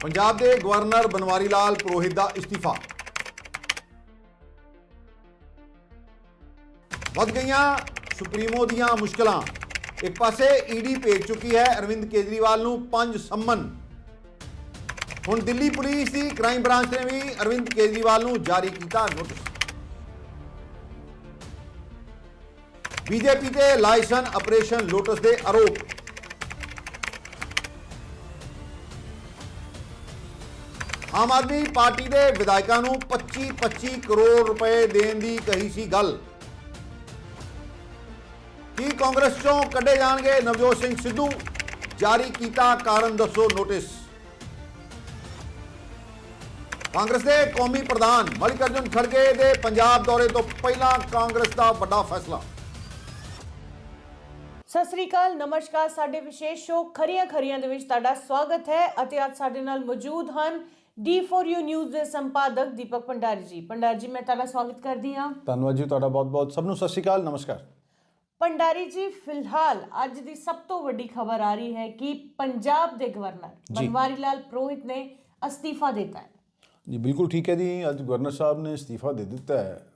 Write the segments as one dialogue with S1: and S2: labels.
S1: ਪੰਜਾਬ ਦੇ ਗਵਰਨਰ ਬਨਵਾਰੀ ਲਾਲ ਪੁਰੋਹਿਤ ਦਾ ਇਸਤੀਫਾ। ਵੱਧ ਗਈਆਂ ਸੁਪਰੀਮੋ ਦੀਆਂ ਮੁਸ਼ਕਲਾਂ। ਇੱਕ ਪਾਸੇ ਈਡੀ ਭੇਜ ਚੁੱਕੀ ਹੈ ਅਰਵਿੰਦ ਕੇਜਰੀਵਾਲ ਨੂੰ ਪੰਜ ਸੰਮਨ। ਹੁਣ ਦਿੱਲੀ ਪੁਲਿਸ ਦੀ ਕ੍ਰਾਈਮ ਬ੍ਰਾਂਚ ਨੇ ਵੀ ਅਰਵਿੰਦ ਕੇਜਰੀਵਾਲ ਨੂੰ ਜਾਰੀ ਕੀਤਾ ਨੋਟਿਸ। ਬੀਜੇਪੀ ਤੇ ਲਾਇਸਨ ਆਪਰੇਸ਼ਨ ਲੋਟਸ ਦੇ ਆਰੋਪ। ਆਮ ਆਦਮੀ ਪਾਰਟੀ ਦੇ ਵਿਧਾਇਕਾਂ ਨੂੰ 25-25 ਕਰੋੜ ਰੁਪਏ ਦੇਣ ਦੀ ਕਹੀ ਸੀ ਗੱਲ। ਕੀ ਕਾਂਗਰਸ ਚੋਂ ਕੱਢੇ ਜਾਣਗੇ ਨਵਜੋਤ ਸਿੰਘ ਸਿੱਧੂ? ਜਾਰੀ ਕੀਤਾ ਕਾਰਨ ਦੱਸੋ ਨੋਟਿਸ। ਕਾਂਗਰਸ ਦੇ ਕੌਮੀ ਪ੍ਰਧਾਨ ਮਲਿਕਾਰਜੁਨ ਖੜਗੇ ਦੇ ਪੰਜਾਬ ਦੌਰੇ ਤੋਂ ਪਹਿਲਾਂ ਕਾਂਗਰਸ ਦਾ ਵੱਡਾ ਫੈਸਲਾ।
S2: ਸਤਿ ਸ੍ਰੀ ਅਕਾਲ, ਨਮਸਕਾਰ। ਸਾਡੇ ਵਿਸ਼ੇਸ਼ ਸ਼ੋਅ ਖਰੀਆਂ ਖਰੀਆਂ ਦੇ ਵਿੱਚ ਤੁਹਾਡਾ ਸਵਾਗਤ ਹੈ ਅਤੇ ਅੱਜ ਸਾਡੇ ਨਾਲ ਮੌਜੂਦ ਹਨ D4U ਨਿਊਜ਼ ਦੇ ਸੰਪਾਦਕ ਦੀਪਕ ਭੰਡਾਰੀ ਜੀ। ਭੰਡਾਰੀ ਜੀ ਮੈਂ ਤੁਹਾਡਾ ਸਵਾਗਤ ਕਰਦੀ ਹਾਂ।
S1: ਧੰਨਵਾਦ ਜੀ ਤੁਹਾਡਾ ਬਹੁਤ ਬਹੁਤ। ਸਭ ਨੂੰ ਸਤਿ ਸ਼੍ਰੀ ਅਕਾਲ ਨਮਸਕਾਰ।
S2: ਭੰਡਾਰੀ ਜੀ ਫਿਲਹਾਲ ਅੱਜ ਦੀ ਸਭ ਤੋਂ ਵੱਡੀ ਖਬਰ ਆ ਰਹੀ ਹੈ ਕਿ ਪੰਜਾਬ ਦੇ ਗਵਰਨਰ ਬਨਵਾਰੀ ਲਾਲ ਪੁਰੋਹਿਤ ਨੇ ਅਸਤੀਫਾ ਦਿੱਤਾ ਹੈ।
S3: ਜੀ ਬਿਲਕੁਲ ਠੀਕ ਹੈ ਜੀ। ਅੱਜ ਗਵਰਨਰ ਸਾਹਿਬ ਨੇ ਅਸਤੀਫਾ ਦੇ ਦਿੱਤਾ ਹੈ।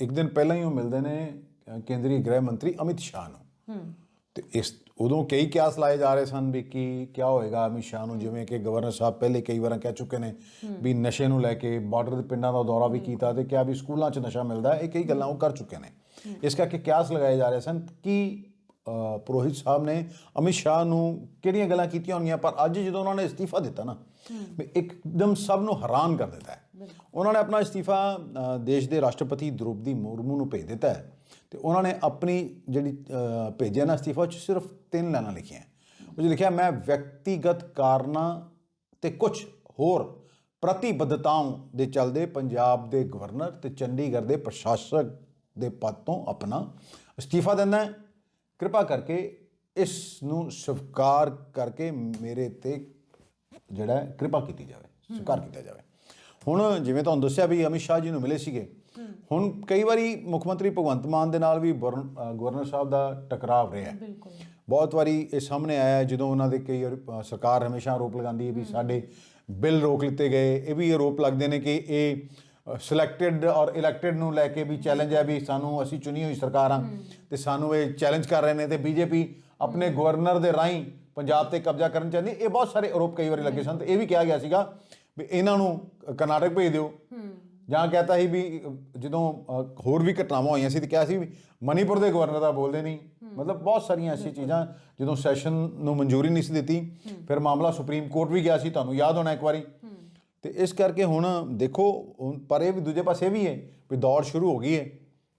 S3: ਇੱਕ ਦਿਨ ਪਹਿਲਾਂ ਹੀ ਉਹ ਮਿਲਦੇ ਨੇ ਕੇਂਦਰੀ ਗ੍ਰਹਿ ਮੰਤਰੀ ਅਮਿਤ ਸ਼ਾਹ ਨੂੰ। ਤੇ ਇਸ ਉਦੋਂ ਕਈ ਕਿਆਸ ਲਾਏ ਜਾ ਰਹੇ ਸਨ ਵੀ ਕੀ ਕੀ ਹੋਏਗਾ? ਅਮਿਤ ਸ਼ਾਹ ਨੂੰ ਜਿਵੇਂ ਕਿ ਗਵਰਨਰ ਸਾਹਿਬ ਪਹਿਲੇ ਕਈ ਵਾਰਾਂ ਕਹਿ ਚੁੱਕੇ ਨੇ ਵੀ ਨਸ਼ੇ ਨੂੰ ਲੈ ਕੇ ਬਾਰਡਰ ਦੇ ਪਿੰਡਾਂ ਦਾ ਦੌਰਾ ਵੀ ਕੀਤਾ ਤੇ ਕਿਹਾ ਵੀ ਸਕੂਲਾਂ 'ਚ ਨਸ਼ਾ ਮਿਲਦਾ ਇਹ ਕਈ ਗੱਲਾਂ ਉਹ ਕਰ ਚੁੱਕੇ ਨੇ। ਇਸ ਕਰਕੇ ਕਿਆਸ ਲਗਾਏ ਜਾ ਰਹੇ ਸਨ। ਕਿ ਪੁਰੋਹਿਤ ਸਾਹਿਬ ਨੇ ਅਮਿਤ ਸ਼ਾਹ ਨੂੰ ਕਿਹੜੀਆਂ ਗੱਲਾਂ ਕੀਤੀਆਂ ਹੋਣਗੀਆਂ? ਪਰ ਅੱਜ ਜਦੋਂ ਉਹਨਾਂ ਨੇ ਅਸਤੀਫਾ ਦਿੱਤਾ ਨਾ ਵੀ ਇੱਕਦਮ ਸਭ ਨੂੰ ਹੈਰਾਨ ਕਰ ਦਿੱਤਾ ਹੈ। ਉਹਨਾਂ ਨੇ ਆਪਣਾ ਅਸਤੀਫਾ ਦੇਸ਼ ਦੇ ਰਾਸ਼ਟਰਪਤੀ ਦ੍ਰੋਪਦੀ ਮੁਰਮੂ ਨੂੰ ਭੇਜ ਦਿੱਤਾ ਹੈ। ਤੇ ਉਹਨਾਂ ਨੇ ਆਪਣੀ ਜਿਹੜੀ ਭੇਜਿਆ ਨਾ ਅਸਤੀਫਾ 'ਚ ਸਿਰਫ ਤਿੰਨ ਲਾਈਨਾਂ ਲਿਖੀਆਂ ਉਹ 'ਚ ਲਿਖਿਆ ਮੈਂ ਵਿਅਕਤੀਗਤ ਕਾਰਨਾਂ ਤੇ ਕੁਝ ਹੋਰ ਪ੍ਰਤੀਬੱਧਤਾਵਾਂ ਦੇ ਚੱਲਦੇ ਪੰਜਾਬ ਦੇ ਗਵਰਨਰ ਤੇ ਚੰਡੀਗੜ੍ਹ ਦੇ ਪ੍ਰਸ਼ਾਸਕ ਦੇ ਪਦ ਤੋਂ ਆਪਣਾ ਅਸਤੀਫਾ ਦਿੰਦਾ ਹੈ। ਕਿਰਪਾ ਕਰਕੇ ਇਸ ਨੂੰ ਸਵੀਕਾਰ ਕਰਕੇ ਮੇਰੇ ਤੇ ਜਿਹੜਾ ਕਿਰਪਾ ਕੀਤੀ ਜਾਵੇ ਸਵੀਕਾਰ ਕੀਤਾ ਜਾਵੇ। ਹੁਣ ਜਿਵੇਂ ਤੁਹਾਨੂੰ ਦੱਸਿਆ ਵੀ ਅਮਿਤ ਸ਼ਾਹ ਜੀ ਨੂੰ ਮਿਲੇ ਸੀਗੇ ਹੁਣ ਕਈ ਵਾਰੀ ਮੁੱਖ ਮੰਤਰੀ ਭਗਵੰਤ ਮਾਨ ਦੇ ਨਾਲ ਵੀ ਗਵਰਨਰ ਸਾਹਿਬ ਦਾ ਟਕਰਾਵ ਰਿਹਾ ਹੈ। ਬਹੁਤ ਵਾਰੀ ਇਹ ਸਾਹਮਣੇ ਆਇਆ ਜਦੋਂ ਉਹਨਾਂ ਦੇ ਕਈ ਵਾਰੀ, ਸਰਕਾਰ ਹਮੇਸ਼ਾ ਆਰੋਪ ਲਗਾਉਂਦੀ ਹੈ ਵੀ ਸਾਡੇ ਬਿੱਲ ਰੋਕ ਲਿੱਤੇ ਗਏ। ਇਹ ਵੀ ਆਰੋਪ ਲੱਗਦੇ ਨੇ ਕਿ ਇਹ ਸਿਲੈਕਟਡ ਔਰ ਇਲੈਕਟਡ ਨੂੰ ਲੈ ਕੇ ਵੀ ਚੈਲੰਜ ਹੈ ਵੀ ਸਾਨੂੰ ਅਸੀਂ ਚੁਣੀ ਹੋਈ ਸਰਕਾਰ ਤੇ ਸਾਨੂੰ ਇਹ ਚੈਲੰਜ ਕਰ ਰਹੇ ਨੇ ਤੇ ਬੀਜੇਪੀ ਆਪਣੇ ਗਵਰਨਰ ਦੇ ਰਾਹੀਂ ਪੰਜਾਬ ਤੇ ਕਬਜ਼ਾ ਕਰਨ ਚਾਹੁੰਦੀ ਇਹ ਬਹੁਤ ਸਾਰੇ ਆਰੋਪ ਕਈ ਵਾਰੀ ਲੱਗੇ ਸਨ ਤੇ ਇਹ ਵੀ ਕਿਹਾ ਗਿਆ ਸੀਗਾ ਵੀ ਇਹਨਾਂ ਨੂੰ ਕਰਨਾਟਕ ਭੇਜ ਦਿਓ। ਜਾਂ ਕਹਤਾ ਸੀ ਵੀ ਜਦੋਂ ਹੋਰ ਵੀ ਘਟਨਾਵਾਂ ਹੋਈਆਂ ਸੀ ਤੇ ਕਿਹਾ ਸੀ ਵੀ ਮਨੀਪੁਰ ਦੇ ਗਵਰਨਰ ਦਾ ਬੋਲਦੇ ਨਹੀਂ। ਮਤਲਬ ਬਹੁਤ ਸਾਰੀਆਂ ਐਸੀਆਂ ਚੀਜ਼ਾਂ ਜਦੋਂ ਸੈਸ਼ਨ ਨੂੰ ਮਨਜ਼ੂਰੀ ਨਹੀਂ ਸੀ ਦਿੱਤੀ ਫਿਰ ਮਾਮਲਾ ਸੁਪਰੀਮ ਕੋਰਟ ਵੀ ਗਿਆ ਸੀ ਤੁਹਾਨੂੰ ਯਾਦ ਹੋਣਾ ਇੱਕ ਵਾਰੀ। ਤੇ ਇਸ ਕਰਕੇ ਹੁਣ ਦੇਖੋ ਪਰ ਇਹ ਵੀ ਦੂਜੇ ਪਾਸੇ ਵੀ ਹੈ ਵੀ ਦੌੜ ਸ਼ੁਰੂ ਹੋ ਗਈ ਹੈ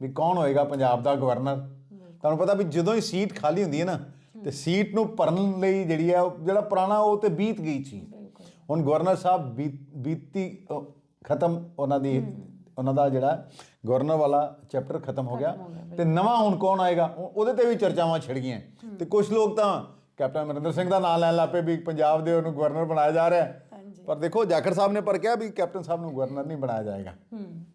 S3: ਵੀ ਕੌਣ ਹੋਏਗਾ ਪੰਜਾਬ ਦਾ ਗਵਰਨਰ ਤੁਹਾਨੂੰ ਪਤਾ ਵੀ ਜਦੋਂ ਹੀ ਸੀਟ ਖਾਲੀ ਹੁੰਦੀ ਹੈ ਨਾ ਤੇ ਸੀਟ ਨੂੰ ਭਰਨ ਲਈ ਜਿਹੜੀ ਹੈ ਉਹ ਜਿਹੜਾ ਪੁਰਾਣਾ ਉਹ ਤੇ ਬੀਤ ਗਈ ਸੀ। ਹੁਣ ਗਵਰਨਰ ਸਾਹਿਬ ਬੀਤ- ਖਤਮ ਉਹਨਾਂ ਦੀ ਉਹਨਾਂ ਦਾ ਜਿਹੜਾ ਗਵਰਨਰ ਵਾਲਾ ਚੈਪਟਰ ਖਤਮ ਹੋ ਗਿਆ। ਤੇ ਨਵਾਂ ਹੁਣ ਕੌਣ ਆਏਗਾ? ਉਹ- ਉਹਦੇ ਤੇ ਵੀ ਚਰਚਾਵਾਂ ਛਿੜ ਗਈਆਂ। ਤੇ ਕੁਝ ਲੋਕ ਤਾਂ ਕੈਪਟਨ ਅਮਰਿੰਦਰ ਸਿੰਘ ਦਾ ਨਾਮ ਲੈਣ ਲੱਪੇ ਵੀ ਪੰਜਾਬ ਦੇ ਉਹਨੂੰ ਗਵਰਨਰ ਬਣਾਇਆ ਜਾ ਰਿਹਾ। ਪਰ ਦੇਖੋ ਜਾਖੜ ਸਾਹਿਬ ਨੇ ਪਰ ਕਿਹਾ ਵੀ ਕੈਪਟਨ ਸਾਹਿਬ ਨੂੰ ਗਵਰਨਰ ਨਹੀਂ ਬਣਾਇਆ ਜਾਏਗਾ।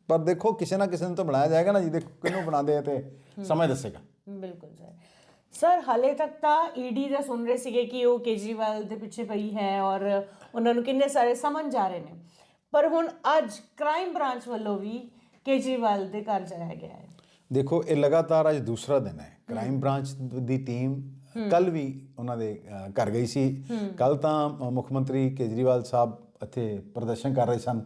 S3: ਪਰ ਦੇਖੋ ਕਿਸੇ ਨਾ ਕਿਸੇ ਨੂੰ ਤਾਂ ਬਣਾਇਆ ਜਾਏਗਾ ਨਾ ਜੀ। ਦੇਖੋ ਕਿਹਨੂੰ ਬਣਾਉਂਦੇ ਆ ਤੇ ਸਮਾਂ ਦੱਸੇਗਾ।
S2: ਬਿਲਕੁਲ ਸਰ। ਸਰ ਹਾਲੇ ਤੱਕ ਤਾਂ ਈਡੀ ਦਾ ਸੁਣ ਰਹੇ ਸੀਗੇ ਕਿ ਉਹ ਕੇਜਰੀਵਾਲ ਦੇ ਪਿੱਛੇ ਪਈ ਹੈ ਔਰ ਉਹਨਾਂ ਨੂੰ ਕਿੰਨੇ ਸਾਰੇ ਸਮਨ ਜਾ ਰਹੇ ਨੇ। ਪਰ ਹੁਣ ਅੱਜ ਕ੍ਰਾਈਮ ਬ੍ਰਾਂਚ ਵੱਲੋਂ ਵੀ ਕੇਜਰੀਵਾਲ ਦੇ ਘਰ ਜਾਇਆ ਗਿਆ ਹੈ।
S3: ਦੇਖੋ ਇਹ ਲਗਾਤਾਰ ਅੱਜ ਦੂਸਰਾ ਦਿਨ ਹੈ। ਕ੍ਰਾਈਮ ਬ੍ਰਾਂਚ ਦੀ ਟੀਮ ਕੱਲ ਵੀ ਉਹਨਾਂ ਦੇ ਘਰ ਗਈ ਸੀ। ਕੱਲ ਤਾਂ ਮੁੱਖ ਮੰਤਰੀ ਕੇਜਰੀਵਾਲ ਸਾਹਿਬ ਇੱਥੇ ਪ੍ਰਦਰਸ਼ਨ ਕਰ ਰਹੇ ਸਨ।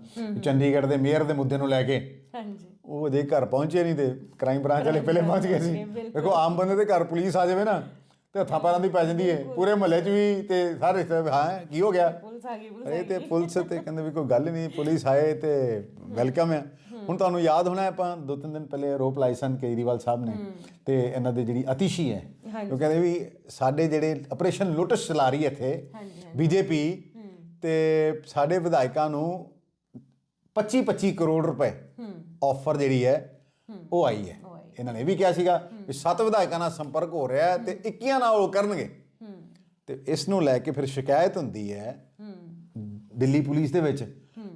S3: ਚੰਡੀਗੜ੍ਹ ਦੇ ਮੇਅਰ ਦੇ ਮੁੱਦੇ ਨੂੰ ਲੈ ਕੇ।
S2: ਹਾਂਜੀ।
S3: ਉਹ ਦੇ ਘਰ ਪਹੁੰਚੇ ਨਹੀਂ ਤੇ ਕ੍ਰਾਈਮ ਬ੍ਰਾਂਚ ਵਾਲੇ ਪਹਿਲੇ ਪਹੁੰਚ ਗਏ ਸੀ। ਦੇਖੋ ਆਮ ਬੰਦੇ ਦੇ ਘਰ ਪੁਲਿਸ ਆ ਜਾਵੇ ਨਾ। ਤੇ ਹੱਥਾਂ ਪੈਰਾਂ ਦੀ ਪੈ ਜਾਂਦੀ ਹੈ ਪੂਰੇ ਮਹੱਲੇ 'ਚ ਵੀ ਤੇ ਸਾਰੇ ਰਿਸ਼ਤੇ ਹਾਂ ਕੀ ਹੋ ਗਿਆ?
S2: ਪੁਲਿਸ ਆ ਗਈ ਪੁਲਿਸ
S3: ਇਹ ਤੇ ਪੁਲਿਸ ਤੇ ਕਹਿੰਦੇ ਵੀ ਕੋਈ ਗੱਲ ਨਹੀਂ ਪੁਲਿਸ ਆਏ ਤੇ ਵੈਲਕਮ ਹੈ। ਹੁਣ ਤੁਹਾਨੂੰ ਯਾਦ ਹੋਣਾ ਆਪਾਂ ਦੋ ਤਿੰਨ ਦਿਨ ਪਹਿਲੇ ਆਰੋਪ ਲਾਏ ਸਨ ਕੇਜਰੀਵਾਲ ਸਾਹਿਬ ਨੇ ਤੇ ਇਹਨਾਂ ਦੇ ਜਿਹੜੀ ਅਤੀਸ਼ੀ ਹੈ ਉਹ ਕਹਿੰਦੇ ਵੀ ਸਾਡੇ ਜਿਹੜੇ ਆਪਰੇਸ਼ਨ ਲੋਟਸ ਚਲਾ ਰਹੀ ਹੈ ਇੱਥੇ ਬੀਜੇਪੀ ਤੇ ਸਾਡੇ ਵਿਧਾਇਕਾਂ ਨੂੰ 25 25 ਕਰੋੜ ਰੁਪਏ ਆਫਰ ਜਿਹੜੀ ਹੈ ਉਹ ਆਈ ਹੈ। ਇਹਨਾਂ ਨੇ ਵੀ ਕਿਹਾ ਸੀਗਾ ਵੀ ਸੱਤ ਵਿਧਾਇਕਾਂ ਨਾਲ ਸੰਪਰਕ ਹੋ ਰਿਹਾ ਹੈ ਤੇ 21 ਨਾਲ ਉਹ ਕਰਨਗੇ। ਤੇ ਇਸ ਨੂੰ ਲੈ ਕੇ ਫਿਰ ਸ਼ਿਕਾਇਤ ਹੁੰਦੀ ਹੈ ਦਿੱਲੀ ਪੁਲਿਸ ਦੇ ਵਿੱਚ।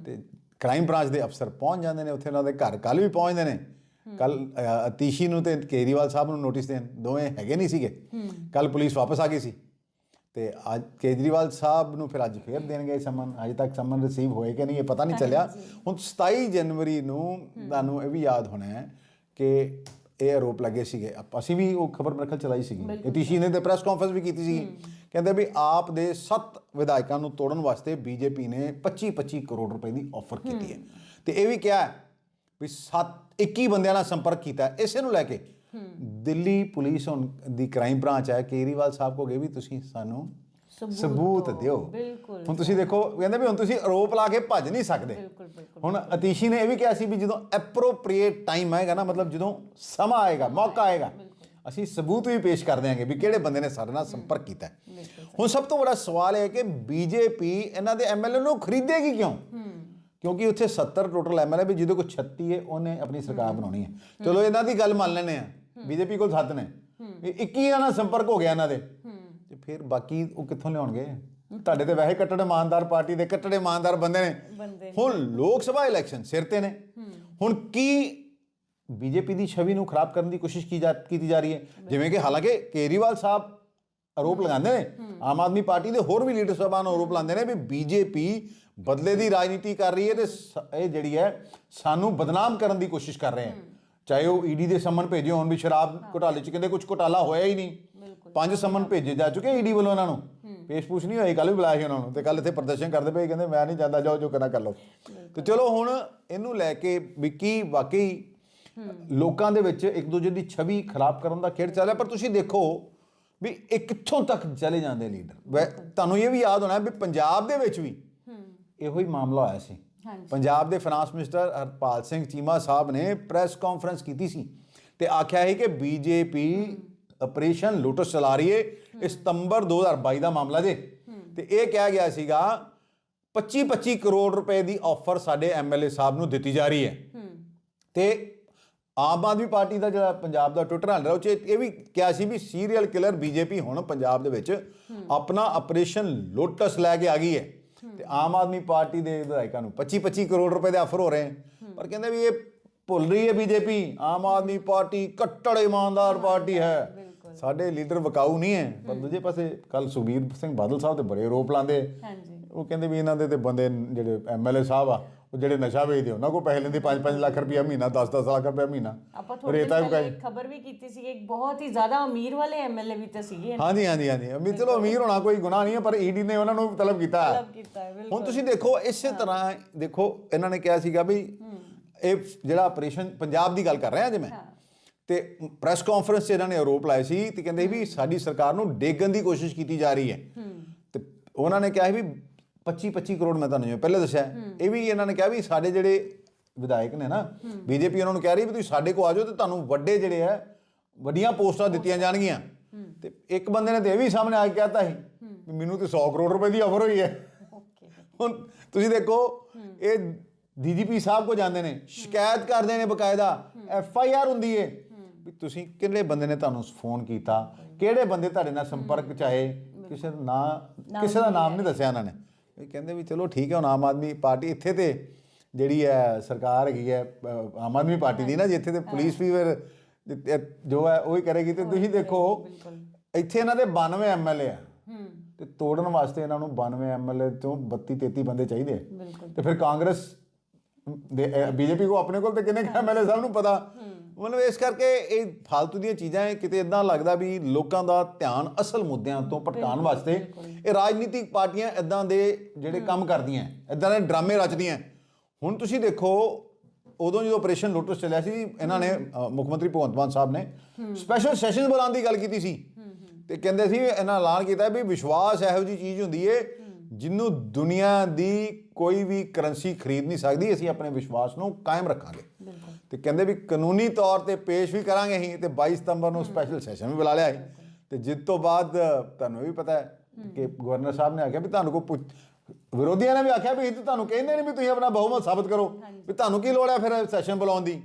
S3: ਤੇ ਕ੍ਰਾਈਮ ਬ੍ਰਾਂਚ ਦੇ ਅਫਸਰ ਪਹੁੰਚ ਜਾਂਦੇ ਨੇ ਉੱਥੇ ਉਹਨਾਂ ਦੇ ਘਰ ਕੱਲ ਵੀ ਪਹੁੰਚਦੇ ਨੇ। ਕੱਲ ਅਤੀਸ਼ੀ ਨੂੰ ਤੇ ਕੇਜਰੀਵਾਲ ਸਾਹਿਬ ਨੂੰ ਨੋਟਿਸ ਦੇਣ ਦੋਵੇਂ ਹੈਗੇ ਨਹੀਂ ਸੀਗੇ। ਕੱਲ ਪੁਲਿਸ ਵਾਪਸ ਆ ਗਈ ਸੀ। ਤੇ ਅੱਜ ਕੇਜਰੀਵਾਲ ਸਾਹਿਬ ਨੂੰ ਫਿਰ ਅੱਜ ਫੇਰ ਦੇਣਗੇ ਸਮਨ ਅਜੇ ਤੱਕ ਸਮਨ ਰਿਸੀਵ ਹੋਏ ਕਿ ਨਹੀਂ ਇਹ ਪਤਾ ਨਹੀਂ ਚੱਲਿਆ। ਹੁਣ 27 ਜਨਵਰੀ ਨੂੰ ਤੁਹਾਨੂੰ ਇਹ ਵੀ ਯਾਦ ਹੋਣਾ ਹੈ ਕਿ ਇਹ ਆਰੋਪ ਲੱਗੇ ਸੀਗੇ। ਆਪਾਂ- ਅਸੀਂ ਵੀ ਉਹ ਖਬਰ ਮੇਰੇ ਖਿਆਲ ਚਲਾਈ ਸੀਗੀ। ਇਤੀਸ਼ੀ ਨੇ ਤੇ ਪ੍ਰੈਸ ਕਾਨਫਰੰਸ ਵੀ ਕੀਤੀ ਸੀ ਕਹਿੰਦੇ ਵੀ ਆਪ ਦੇ 7 ਵਿਧਾਇਕਾਂ ਨੂੰ ਤੋੜਨ ਵਾਸਤੇ ਬੀਜੇਪੀ ਨੇ 25 25 ਕਰੋੜ ਰੁਪਏ ਦੀ ਆਫਰ ਕੀਤੀ ਹੈ। ਤੇ ਇਹ ਵੀ ਕਿਹਾ ਵੀ 7 21 ਬੰਦਿਆਂ ਨਾਲ ਸੰਪਰਕ ਕੀਤਾ। ਇਸੇ ਨੂੰ ਲੈ ਕੇ ਦਿੱਲੀ ਪੁਲਿਸ ਹੁਣ ਦੀ ਕ੍ਰਾਈਮ ਬ੍ਰਾਂਚ ਹੈ। ਕੇਜਰੀਵਾਲ ਸਾਹਿਬ ਕੋ ਗਏ ਵੀ ਤੁਸੀਂ ਸਾਨੂੰ ਸਬੂਤ ਦਿਓ।
S2: ਬਿਲਕੁਲ।
S3: ਹੁਣ ਤੁਸੀਂ ਦੇਖੋ ਕਹਿੰਦੇ ਵੀ ਹੁਣ ਤੁਸੀਂ ਆਰੋਪ ਲਾ ਕੇ ਭੱਜ ਨਹੀਂ ਸਕਦੇ।
S2: ਬਿਲਕੁਲ ਬਿਲਕੁਲ
S3: ਹੁਣ ਅਤੀਸ਼ੀ ਨੇ ਇਹ ਵੀ ਕਿਹਾ ਸੀ ਵੀ ਜਦੋਂ ਐਪਰੋਪ੍ਰੀਏਟ ਟਾਈਮ ਆਏਗਾ ਨਾ ਮਤਲਬ ਜਦੋਂ ਸਮਾਂ ਆਏਗਾ ਮੌਕਾ ਆਏਗਾ ਅਸੀਂ ਸਬੂਤ ਵੀ ਪੇਸ਼ ਕਰ ਦਿਆਂਗੇ ਵੀ ਕਿਹੜੇ ਬੰਦੇ ਨੇ ਸਾਡੇ ਨਾਲ ਸੰਪਰਕ ਕੀਤਾ। ਹੁਣ ਸਭ ਤੋਂ ਵੱਡਾ ਸਵਾਲ ਇਹ ਹੈ ਕਿ ਬੀਜੇਪੀ ਇਹਨਾਂ ਦੇ ਐਮਐਲਏ ਨੂੰ ਖਰੀਦੇਗੀ ਕਿਉਂ? ਕਿਉਂਕਿ ਉੱਥੇ 70 ਟੋਟਲ ਐਮਐਲਏ ਵੀ ਜਿਹਦੇ ਕੋਲ 36 ਹੈ ਉਹਨੇ ਆਪਣੀ ਸਰਕਾਰ ਬਣਾਉਣੀ ਹੈ। ਚਲੋ ਇਹਨਾਂ ਦੀ ਗੱਲ ਮੰਨ ਲੈਨੇ ਆ ਬੀਜੇਪੀ ਕੋਲ 7 ਨੇ। ਇਹ 21 ਨਾਲ ਸੰਪਰਕ ਹੋ ਗਿਆ ਇਹਨਾਂ ਦੇ। ਤੇ ਫਿਰ ਬਾਕੀ ਉਹ ਕਿੱਥੋਂ ਲਿਆਉਣਗੇ? ਤੁਹਾਡੇ ਤੇ ਵੈਸੇ ਕੱਟੜ ਇਮਾਨਦਾਰ ਪਾਰਟੀ ਦੇ ਕੱਟੜ ਇਮਾਨਦਾਰ ਬੰਦੇ ਨੇ। ਹੁਣ ਲੋਕ ਸਭਾ ਇਲੈਕਸ਼ਨ ਸਿਰ ਤੇ ਨੇ। ਹੁਣ ਕੀ ਬੀਜੇਪੀ ਦੀ ਛਵੀ ਨੂੰ ਖਰਾਬ ਕਰਨ ਦੀ ਕੋਸ਼ਿਸ਼ ਕੀ ਜਾ ਕੀਤੀ ਜਾ ਰਹੀ ਹੈ? ਜਿਵੇਂ ਕਿ ਹਾਲਾਂਕਿ ਕੇਜਰੀਵਾਲ ਸਾਹਿਬ ਆਰੋਪ ਲਗਾਉਂਦੇ ਨੇ ਆਮ ਆਦਮੀ ਪਾਰਟੀ ਦੇ ਹੋਰ ਵੀ ਲੀਡਰ ਸਾਹਿਬਾਨ ਆਰੋਪ ਲਾਉਂਦੇ ਨੇ ਵੀ ਬੀਜੇਪੀ ਬਦਲੇ ਦੀ ਰਾਜਨੀਤੀ ਕਰ ਰਹੀ ਹੈ ਤੇ ਇਹ ਜਿਹੜੀ ਹੈ ਸਾਨੂੰ ਬਦਨਾਮ ਕਰਨ ਦੀ ਕੋਸ਼ਿਸ਼ ਕਰ ਰਹੇ ਹੈ। ਚਾਹੇ ਉਹ ਈਡੀ ਦੇ ਸੰਮਨ ਭੇਜੇ ਹੋਣ ਵੀ ਸ਼ਰਾਬ ਘੁਟਾਲੇ ਚ ਕਹਿੰਦੇ ਕੁਝ ਘੁਟਾਲਾ ਹੋਇਆ ਹੀ ਨਹੀਂ। ਪੰਜ ਸੰਮਨ ਭੇਜੇ ਜਾ ਚੁੱਕੇ ਈਡੀ ਵੱਲੋਂ ਉਹਨਾਂ ਨੂੰ। ਪੇਸ਼ਪੂਛ ਨਹੀਂ ਹੋਈ ਕੱਲ ਵੀ ਬੁਲਾਇਆ ਸੀ ਉਹਨਾਂ ਨੂੰ ਤੇ ਕੱਲ ਇੱਥੇ ਪ੍ਰਦਰਸ਼ਨ ਕਰਦੇ ਪਏ ਕਹਿੰਦੇ ਮੈਂ ਨਹੀਂ ਜਾਂਦਾ ਜਾਓ ਜੋ ਕਰਨਾ ਕਰ ਲਓ। ਤੇ ਚਲੋ ਹੁਣ ਇਹਨੂੰ ਲੈ ਕੇ ਵੀ ਕੀ ਵਾਕਈ ਲੋਕਾਂ ਦੇ ਵਿੱਚ ਇੱਕ ਦੂਜੇ ਦੀ ਛਵੀ ਖਰਾਬ ਕਰਨ ਦਾ ਖੇਡ ਚੱਲ ਰਿਹਾ ਪਰ ਤੁਸੀਂ ਦੇਖੋ ਵੀ ਇਹ ਕਿੱਥੋਂ ਤੱਕ ਚਲੇ ਜਾਂਦੇ ਲੀਡਰ। ਤੁਹਾਨੂੰ ਇਹ ਵੀ ਯਾਦ ਹੋਣਾ ਵੀ ਪੰਜਾਬ ਦੇ ਵਿੱਚ ਵੀ ਇਹੋ ਹੀ ਮਾਮਲਾ ਹੋਇਆ ਸੀ। ਪੰਜਾਬ ਦੇ ਫਾਈਨਾਂਸ ਮਿਨਿਸਟਰ ਹਰਪਾਲ ਸਿੰਘ ਚੀਮਾ ਸਾਹਿਬ ਨੇ ਪ੍ਰੈਸ ਕਾਨਫਰੰਸ ਕੀਤੀ ਸੀ ਤੇ ਆਖਿਆ ਹੈ ਕਿ ਬੀਜੇਪੀ ਆਪਰੇਸ਼ਨ ਲੋਟਸ ਚਲਾ ਰਹੀ ਇਹ ਸਤੰਬਰ 2022 ਦਾ ਮਾਮਲਾ ਜੇ। ਤੇ ਇਹ ਕਿਹਾ ਗਿਆ ਸੀਗਾ 25 25 ਕਰੋੜ ਰੁਪਏ ਦੀ ਆਫਰ ਸਾਡੇ ਐਮਐਲਏ ਸਾਹਿਬ ਨੂੰ ਦਿੱਤੀ ਜਾ ਰਹੀ ਹੈ। ਤੇ ਆਮ ਆਦਮੀ ਪਾਰਟੀ ਦਾ ਜਿਹੜਾ ਪੰਜਾਬ ਦਾ ਟਵਿੱਟਰ ਹੈਂਡਲ ਉਹ 'ਚ ਇਹ ਵੀ ਕਿਹਾ ਸੀ ਵੀ ਸੀਰੀਅਲ ਕਿਲਰ ਬੀਜੇਪੀ ਹੁਣ ਪੰਜਾਬ ਦੇ ਵਿੱਚ ਆਪਣਾ ਆਪਰੇਸ਼ਨ ਲੋਟਸ ਲੈ ਕੇ ਆ ਗਈ ਹੈ। ਤੇ ਆਮ ਆਦਮੀ ਪਾਰਟੀ ਦੇ ਵਿਧਾਇਕਾਂ ਨੂੰ 25 25 ਕਰੋੜ ਰੁਪਏ ਦੇ ਆਫਰ ਹੋ ਰਹੇ ਹਨ ਪਰ ਕਹਿੰਦੇ ਵੀ ਇਹ ਭੁੱਲ ਰਹੀ ਹੈ ਬੀਜੇਪੀ ਆਮ ਆਦਮੀ ਪਾਰਟੀ ਕੱਟੜ ਇਮਾਨਦਾਰ ਪਾਰਟੀ ਹੈ। ਸਾਡੇ ਲੀਡਰ ਵਕਾਊ ਨਹੀਂ ਹੈ ਪਰ ਦੂਜੇ ਪਾਸੇ ਕੱਲ ਸੁਖਬੀਰ ਸਿੰਘ ਬਾਦਲ ਸਾਹਿਬ ਤੇ ਬੜੇ ਆਰੋਪ ਲਾਉਂਦੇ
S2: ਹਾਂਜੀ।
S3: ਉਹ ਕਹਿੰਦੇ ਵੀ ਇਹਨਾਂ ਦੇ ਤੇ ਬੰਦੇ ਜਿਹੜੇ ਐਮਐਲਏ ਸਾਹਿਬ ਆ ਉਹ ਜਿਹੜੇ ਨਸ਼ਾ ਵੇਚਦੇ ਉਹਨਾਂ ਕੋ ਪੈਸੇ ਲੈਂਦੇ 5-5 ਲੱਖ ਰੁਪਇਆ ਮਹੀਨਾ 10-10 ਲੱਖ ਰੁਪਇਆ ਮਹੀਨਾ।
S2: ਆਪਾਂ ਥੋੜੇ ਖਬਰ ਵੀ ਕੀਤੀ ਸੀ ਕਿ ਇੱਕ ਬਹੁਤ ਹੀ ਜ਼ਿਆਦਾ ਅਮੀਰ ਵਾਲੇ ਐਮਐਲਏ ਵੀ ਤਾਂ ਸੀਗੇ।
S3: ਹਾਂਜੀ ਹਾਂਜੀ ਹਾਂਜੀ। ਅਮੀਰ ਚਲੋ ਅਮੀਰ ਹੋਣਾ ਕੋਈ ਗੁਨਾਹ ਨਹੀਂ ਹੈ ਪਰ ਈਡੀ ਨੇ ਉਹਨਾਂ ਨੂੰ ਤਲਬ ਕੀਤਾ
S2: ਤਲਬ ਕੀਤਾ ਹੈ ਬਿਲਕੁਲ।
S3: ਹੁਣ ਤੁਸੀਂ ਦੇਖੋ ਇਸੇ ਤਰ੍ਹਾਂ ਦੇਖੋ ਇਹਨਾਂ ਨੇ ਕਿਹਾ ਸੀਗਾ ਵੀ ਇਹ ਜਿਹੜਾ ਆਪਰੇਸ਼ਨ ਪੰਜਾਬ ਦੀ ਗੱਲ ਕਰ ਰਹੇ ਅੱਜ ਮੈਂ ਤੇ ਪ੍ਰੈਸ ਕਾਨਫਰੰਸ 'ਚ ਇਹਨਾਂ ਨੇ ਆਰੋਪ ਲਾਏ ਸੀ ਤੇ ਕਹਿੰਦੇ ਵੀ ਸਾਡੀ ਸਰਕਾਰ ਨੂੰ ਡੇਗਣ ਦੀ ਕੋਸ਼ਿਸ਼ ਕੀਤੀ ਜਾ ਰਹੀ ਹੈ। ਤੇ ਉਹਨਾਂ ਨੇ ਕਿਹਾ ਵੀ 25 25 ਕਰੋੜ ਮੈਂ ਤੁਹਾਨੂੰ ਜਿਵੇਂ ਪਹਿਲੇ ਦੱਸਿਆ ਇਹ ਵੀ ਇਹਨਾਂ ਨੇ ਕਿਹਾ ਵੀ ਸਾਡੇ ਜਿਹੜੇ ਵਿਧਾਇਕ ਨੇ ਨਾ ਬੀਜੇਪੀ ਉਹਨਾਂ ਨੂੰ ਕਹਿ ਰਹੀ ਵੀ ਤੁਸੀਂ ਸਾਡੇ ਕੋਲ ਆ ਜਾਓ ਤੇ ਤੁਹਾਨੂੰ ਵੱਡੇ ਜਿਹੜੇ ਆ ਵੱਡੀਆਂ ਪੋਸਟਾਂ ਦਿੱਤੀਆਂ ਜਾਣਗੀਆਂ। ਤੇ ਇੱਕ ਬੰਦੇ ਨੇ ਤੇ ਇਹ ਵੀ ਸਾਹਮਣੇ ਆ ਕੇ ਕਹਿਤਾ ਸੀ ਵੀ ਮੈਨੂੰ ਤੇ 100 ਕਰੋੜ ਰੁਪਏ ਦੀ ਆਫਰ ਹੋਈ ਹੈ। ਹੁਣ ਤੁਸੀਂ ਦੇਖੋ ਇਹ ਡੀਜੀਪੀ ਸਾਹਿਬ ਕੋ ਜਾਂਦੇ ਨੇ ਸ਼ਿਕਾਇਤ ਕਰਦੇ ਨੇ ਬਕਾਇਦਾ ਐਫ ਆਈ ਆਰ ਹੁੰਦੀ ਹੈ ਵੀ ਤੁਸੀਂ ਕਿਹੜੇ ਬੰਦੇ ਨੇ ਤੁਹਾਨੂੰ ਫੋਨ ਕੀਤਾ? ਕਿਹੜੇ ਬੰਦੇ ਤੁਹਾਡੇ ਨਾਲ ਸੰਪਰਕ ਚਾਹੇ? ਕਿਸੇ ਦਾ ਨਾਂ ਕਿਸੇ ਦਾ ਨਾਮ ਨਹੀਂ ਦੱਸਿਆ ਇਹਨਾਂ ਨੇ। ਇਹ ਕਹਿੰਦੇ ਵੀ ਚਲੋ ਠੀਕ ਹੈ ਹੁਣ ਆਮ ਆਦਮੀ ਪਾਰਟੀ ਇੱਥੇ ਤੇ ਜਿਹੜੀ ਹੈ ਸਰਕਾਰ ਹੈਗੀ ਹੈ ਆਮ ਆਦਮੀ ਪਾਰਟੀ ਦੀ ਨਾ ਜਿੱਥੇ ਤੇ ਪੁਲਿਸ ਵੀ ਫਿਰ ਜੋ ਹੈ ਉਹੀ ਕਰੇਗੀ ਤੇ ਤੁਸੀਂ ਦੇਖੋ ਇੱਥੇ ਇਹਨਾਂ ਦੇ 92 ਐਮਐਲਏ ਆ। ਤੇ ਤੋੜਨ ਵਾਸਤੇ ਇਹਨਾਂ ਨੂੰ 92 ਐਮਐਲਏ ਤੋਂ 32 33 ਬੰਦੇ ਚਾਹੀਦੇ। ਤੇ ਫਿਰ ਕਾਂਗਰਸ ਦੇ ਬੀਜੇਪੀ ਕੋ ਆਪਣੇ ਕੋਲ ਤੇ ਕਿੰਨੇ ਐਮਐਲਏ ਸਭ ਨੂੰ ਪਤਾ? ਮਤਲਬ ਇਸ ਕਰਕੇ ਇਹ ਫालतू ਦੀਆਂ ਚੀਜ਼ਾਂ ਹੈ ਕਿਤੇ ਇਦਾਂ ਲੱਗਦਾ ਵੀ ਲੋਕਾਂ ਦਾ ਧਿਆਨ ਅਸਲ ਮੁੱਦਿਆਂ ਤੋਂ ਭਟਕਾਉਣ ਵਾਸਤੇ ਇਹ ਰਾਜਨੀਤਿਕ ਪਾਰਟੀਆਂ ਇਦਾਂ ਦੇ ਜਿਹੜੇ ਕੰਮ ਕਰਦੀਆਂ ਇਦਾਂ ਦੇ ਡਰਾਮੇ ਰਚਦੀਆਂ। ਹੁਣ ਤੁਸੀਂ ਦੇਖੋ ਉਦੋਂ ਜਦੋਂ ਆਪਰੇਸ਼ਨ ਲੋਟਸ ਚੱਲਿਆ ਸੀ ਇਹਨਾਂ ਨੇ ਮੁੱਖ ਮੰਤਰੀ ਭਗਵੰਤ ਮਾਨ ਸਾਹਿਬ ਨੇ ਸਪੈਸ਼ਲ ਸੈਸ਼ਨ ਬੁਲਾਉਣ ਦੀ ਗੱਲ ਕੀਤੀ ਸੀ। ਤੇ ਕਹਿੰਦੇ ਸੀ ਇਹਨਾਂ ਐਲਾਨ ਕੀਤਾ ਵੀ ਵਿਸ਼ਵਾਸ ਇਹੋ ਜੀ ਚੀਜ਼ ਹੁੰਦੀ ਏ ਜਿਹਨੂੰ ਦੁਨੀਆ ਦੀ ਕੋਈ ਵੀ ਕਰੰਸੀ ਖਰੀਦ ਨਹੀਂ ਸਕਦੀ ਅਸੀਂ ਆਪਣੇ ਵਿਸ਼ਵਾਸ ਨੂੰ ਕਾਇਮ ਰੱਖਾਂਗੇ। ਤੇ ਕਹਿੰਦੇ ਵੀ ਕਾਨੂੰਨੀ ਤੌਰ ਤੇ ਪੇਸ਼ ਵੀ ਕਰਾਂਗੇ ਅਸੀਂ ਤੇ 22 ਸਤੰਬਰ ਨੂੰ ਸਪੈਸ਼ਲ ਸੈਸ਼ਨ ਵੀ ਬੁਲਾ ਲਿਆ ਹੈ ਤੇ ਜਿਸ ਤੋਂ ਬਾਅਦ ਤੁਹਾਨੂੰ ਵੀ ਪਤਾ ਹੈ ਕਿ ਗਵਰਨਰ ਸਾਹਿਬ ਨੇ ਆਖਿਆ ਵੀ ਤੁਹਾਨੂੰ ਕੋ ਪੁੱਛ- ਵਿਰੋਧੀਆਂ ਨੇ ਵੀ ਆਖਿਆ ਵੀ ਇਹ ਤਾਂ ਤੁਹਾਨੂੰ ਕਹਿੰਦੇ ਨੇ ਵੀ ਤੁਸੀਂ ਆਪਣਾ ਬਹੁਮਤ ਸਾਬਤ ਕਰੋ ਵੀ ਤੁਹਾਨੂੰ ਕੀ ਲੋੜ ਹੈ ਫਿਰ ਸੈਸ਼ਨ ਬੁਲਾਉਣ ਦੀ?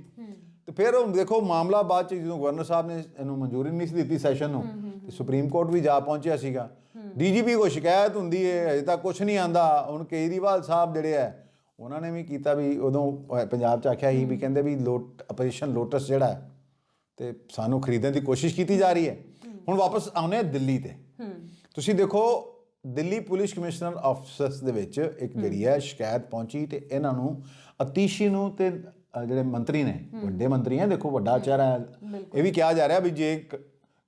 S3: ਤੇ ਫਿਰ ਉਹ ਦੇਖੋ ਮਾਮਲਾ ਬਾਅਦ ਚ ਜਦੋਂ ਗਵਰਨਰ ਸਾਹਿਬ ਨੇ ਇਹਨੂੰ ਮਨਜ਼ੂਰੀ ਨਹੀਂ ਸੀ ਦਿੱਤੀ ਸੈਸ਼ਨ ਨੂੰ ਤੇ ਸੁਪਰੀਮ ਕੋਰਟ ਵੀ ਜਾ ਪਹੁੰਚਿਆ ਸੀਗਾ। ਡੀਜੀਪੀ ਕੋ ਸ਼ਿਕਾਇਤ ਹੁੰਦੀ ਹੈ ਅਜੇ ਤੱਕ ਕੁਝ ਨਹੀਂ ਆਂਦਾ। ਹੁਣ ਕੇਜਰੀਵਾਲ ਸਾਹਿਬ ਜਿਹੜੇ ਹੈ ਉਹਨਾਂ ਨੇ ਵੀ ਕੀਤਾ ਵੀ ਉਦੋਂ ਪੰਜਾਬ ਚ ਆਖਿਆ ਸੀ ਵੀ ਕਹਿੰਦੇ ਵੀ ਲੋਟ ਆਪਰੇਸ਼ਨ ਲੋਟਸ ਜਿਹੜਾ ਤੇ ਸਾਨੂੰ ਖਰੀਦਣ ਦੀ ਕੋਸ਼ਿਸ਼ ਕੀਤੀ ਜਾ ਰਹੀ ਹੈ। ਹੁਣ ਵਾਪਸ ਆਉਨੇ ਦਿੱਲੀ ਤੇ। ਤੁਸੀਂ ਦੇਖੋ ਦਿੱਲੀ ਪੁਲਿਸ ਕਮਿਸ਼ਨਰ ਆਫਿਸਸ ਦੇ ਵਿੱਚ ਇੱਕ ਜਿਹੜੀ ਹੈ ਸ਼ਿਕਾਇਤ ਪਹੁੰਚੀ ਤੇ ਇਹਨਾਂ ਨੂੰ ਅਤੀਸ਼ੀ ਨੂੰ ਤੇ ਜਿਹੜੇ ਮੰਤਰੀ ਨੇ ਵੱਡੇ ਮੰਤਰੀ ਹੈ ਦੇਖੋ ਵੱਡਾ ਚਿਹਰਾ ਹੈ। ਇਹ ਵੀ ਕਿਹਾ ਜਾ ਰਿਹਾ ਵੀ ਜੇ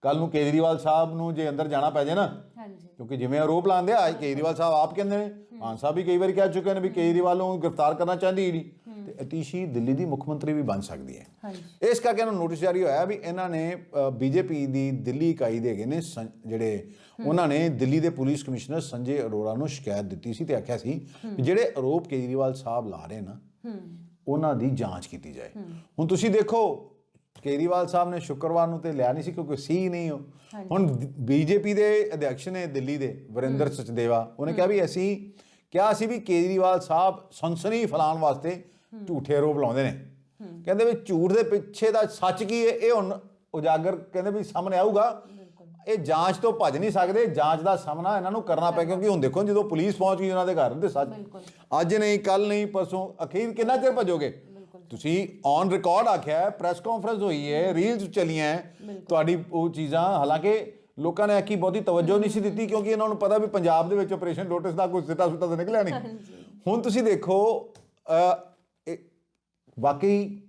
S3: ਕੱਲ ਨੂੰ ਕੇਜਰੀਵਾਲ ਸਾਹਿਬ ਨੂੰ ਜੇ ਅੰਦਰ ਜਾਣਾ ਪੈ ਜਾਏ ਨਾ
S2: ਹਾਂਜੀ।
S3: ਕਿਉਂਕਿ ਜਿਵੇਂ ਆਰੋਪ ਲਾਉਂਦੇ ਆ ਕੇਜਰੀਵਾਲ ਸਾਹਿਬ ਆਪ ਕਹਿੰਦੇ ਨੇ ਮਾਨ ਸਾਹਿਬ ਵੀ ਕਈ ਵਾਰੀ ਕਹਿ ਚੁੱਕੇ ਨੇ ਵੀ ਕੇਜਰੀਵਾਲ ਨੂੰ ਗ੍ਰਿਫਤਾਰ ਕਰਨਾ ਚਾਹੁੰਦੀ ਈਡੀ ਤੇ ਅਤੀਸ਼ੀ ਦਿੱਲੀ ਦੀ ਮੁੱਖ ਮੰਤਰੀ ਵੀ ਬਣ ਸਕਦੀ ਹੈ। ਇਸ ਕਰਕੇ ਇਹਨਾਂ ਨੂੰ ਨੋਟਿਸ ਜਾਰੀ ਹੋਇਆ ਵੀ ਇਹਨਾਂ ਨੇ ਬੀਜੇਪੀ ਦੀ ਦਿੱਲੀ ਇਕਾਈ ਦੇ ਹੈਗੇ ਨੇ ਜਿਹੜੇ ਉਹਨਾਂ ਨੇ ਦਿੱਲੀ ਦੇ ਪੁਲਿਸ ਕਮਿਸ਼ਨਰ ਸੰਜੇ ਅਰੋੜਾ ਨੂੰ ਸ਼ਿਕਾਇਤ ਦਿੱਤੀ ਸੀ ਤੇ ਆਖਿਆ ਸੀ ਜਿਹੜੇ ਆਰੋਪ ਕੇਜਰੀਵਾਲ ਸਾਹਿਬ ਲਾ ਰਹੇ ਨਾ ਉਹਨਾਂ ਦੀ ਜਾਂਚ ਕੀਤੀ ਜਾਏ। ਹੁਣ ਤੁਸੀਂ ਦੇਖੋ ਕੇਜਰੀਵਾਲ ਸਾਹਿਬ ਨੇ ਸ਼ੁੱਕਰਵਾਰ ਨੂੰ ਤੇ ਲਿਆ ਨਹੀਂ ਸੀ ਕਿਉਂਕਿ ਸੀ ਨਹੀਂ ਉਹ। ਹੁਣ ਬੀਜੇਪੀ ਦੇ ਅਧਿਕਸ਼ ਨੇ ਦਿੱਲੀ ਦੇ ਵਰਿੰਦਰ ਸਚਦੇਵਾ ਉਹਨੇ ਕਿਹਾ ਵੀ ਅਸੀਂ ਕਿਹਾ ਸੀ ਵੀ ਕੇਜਰੀਵਾਲ ਸਾਹਿਬ ਸਨਸਨੀ ਫੈਲਾਉਣ ਵਾਸਤੇ ਝੂਠੇ ਆਰੋਪ ਲਾਉਂਦੇ ਨੇ। ਕਹਿੰਦੇ ਵੀ ਝੂਠ ਦੇ ਪਿੱਛੇ ਦਾ ਸੱਚ ਕੀ ਹੈ ਇਹ ਹੁਣ ਉਜਾਗਰ ਕਹਿੰਦੇ ਵੀ ਸਾਹਮਣੇ ਆਊਗਾ। ਇਹ ਜਾਂਚ ਤੋਂ ਭੱਜ ਨਹੀਂ ਸਕਦੇ। ਜਾਂਚ ਦਾ ਸਾਹਮਣਾ ਇਹਨਾਂ ਨੂੰ ਕਰਨਾ ਪੈ ਕਿਉਂਕਿ ਹੁਣ ਦੇਖੋ ਜਦੋਂ ਪੁਲਿਸ ਪਹੁੰਚ ਗਈ ਉਹਨਾਂ ਦੇ ਘਰ ਤੇ ਸੱਚ। ਅੱਜ ਨਹੀਂ ਕੱਲ ਨਹੀਂ ਪਰਸੋਂ ਅਖੀਰ ਕਿੰਨਾ ਚਿਰ ਭੱਜੋਗੇ? ਤੁਸੀਂ ਔਨ ਰਿਕਾਰਡ ਆਖਿਆ ਹੈ ਪ੍ਰੈਸ ਕਾਨਫਰੰਸ ਹੋਈ ਹੈ ਰੀਲਸ ਚੱਲੀਆਂ ਤੁਹਾਡੀ ਉਹ ਚੀਜ਼ਾਂ ਹਾਲਾਂਕਿ ਲੋਕਾਂ ਨੇ ਆਖੀ ਬਹੁਤੀ ਤਵੱਜੋ ਨਹੀਂ ਸੀ ਦਿੱਤੀ ਕਿਉਂਕਿ ਇਹਨਾਂ ਨੂੰ ਪਤਾ ਵੀ ਪੰਜਾਬ ਦੇ ਵਿੱਚ ਆਪਰੇਸ਼ਨ ਲੋਟਸ ਦਾ ਕੋਈ ਸਿੱਟਾ ਸੁੱਟਾ ਤਾਂ ਨਿਕਲਿਆ ਨਹੀਂ। ਹੁਣ ਤੁਸੀਂ ਦੇਖੋ ਵਾਕਈ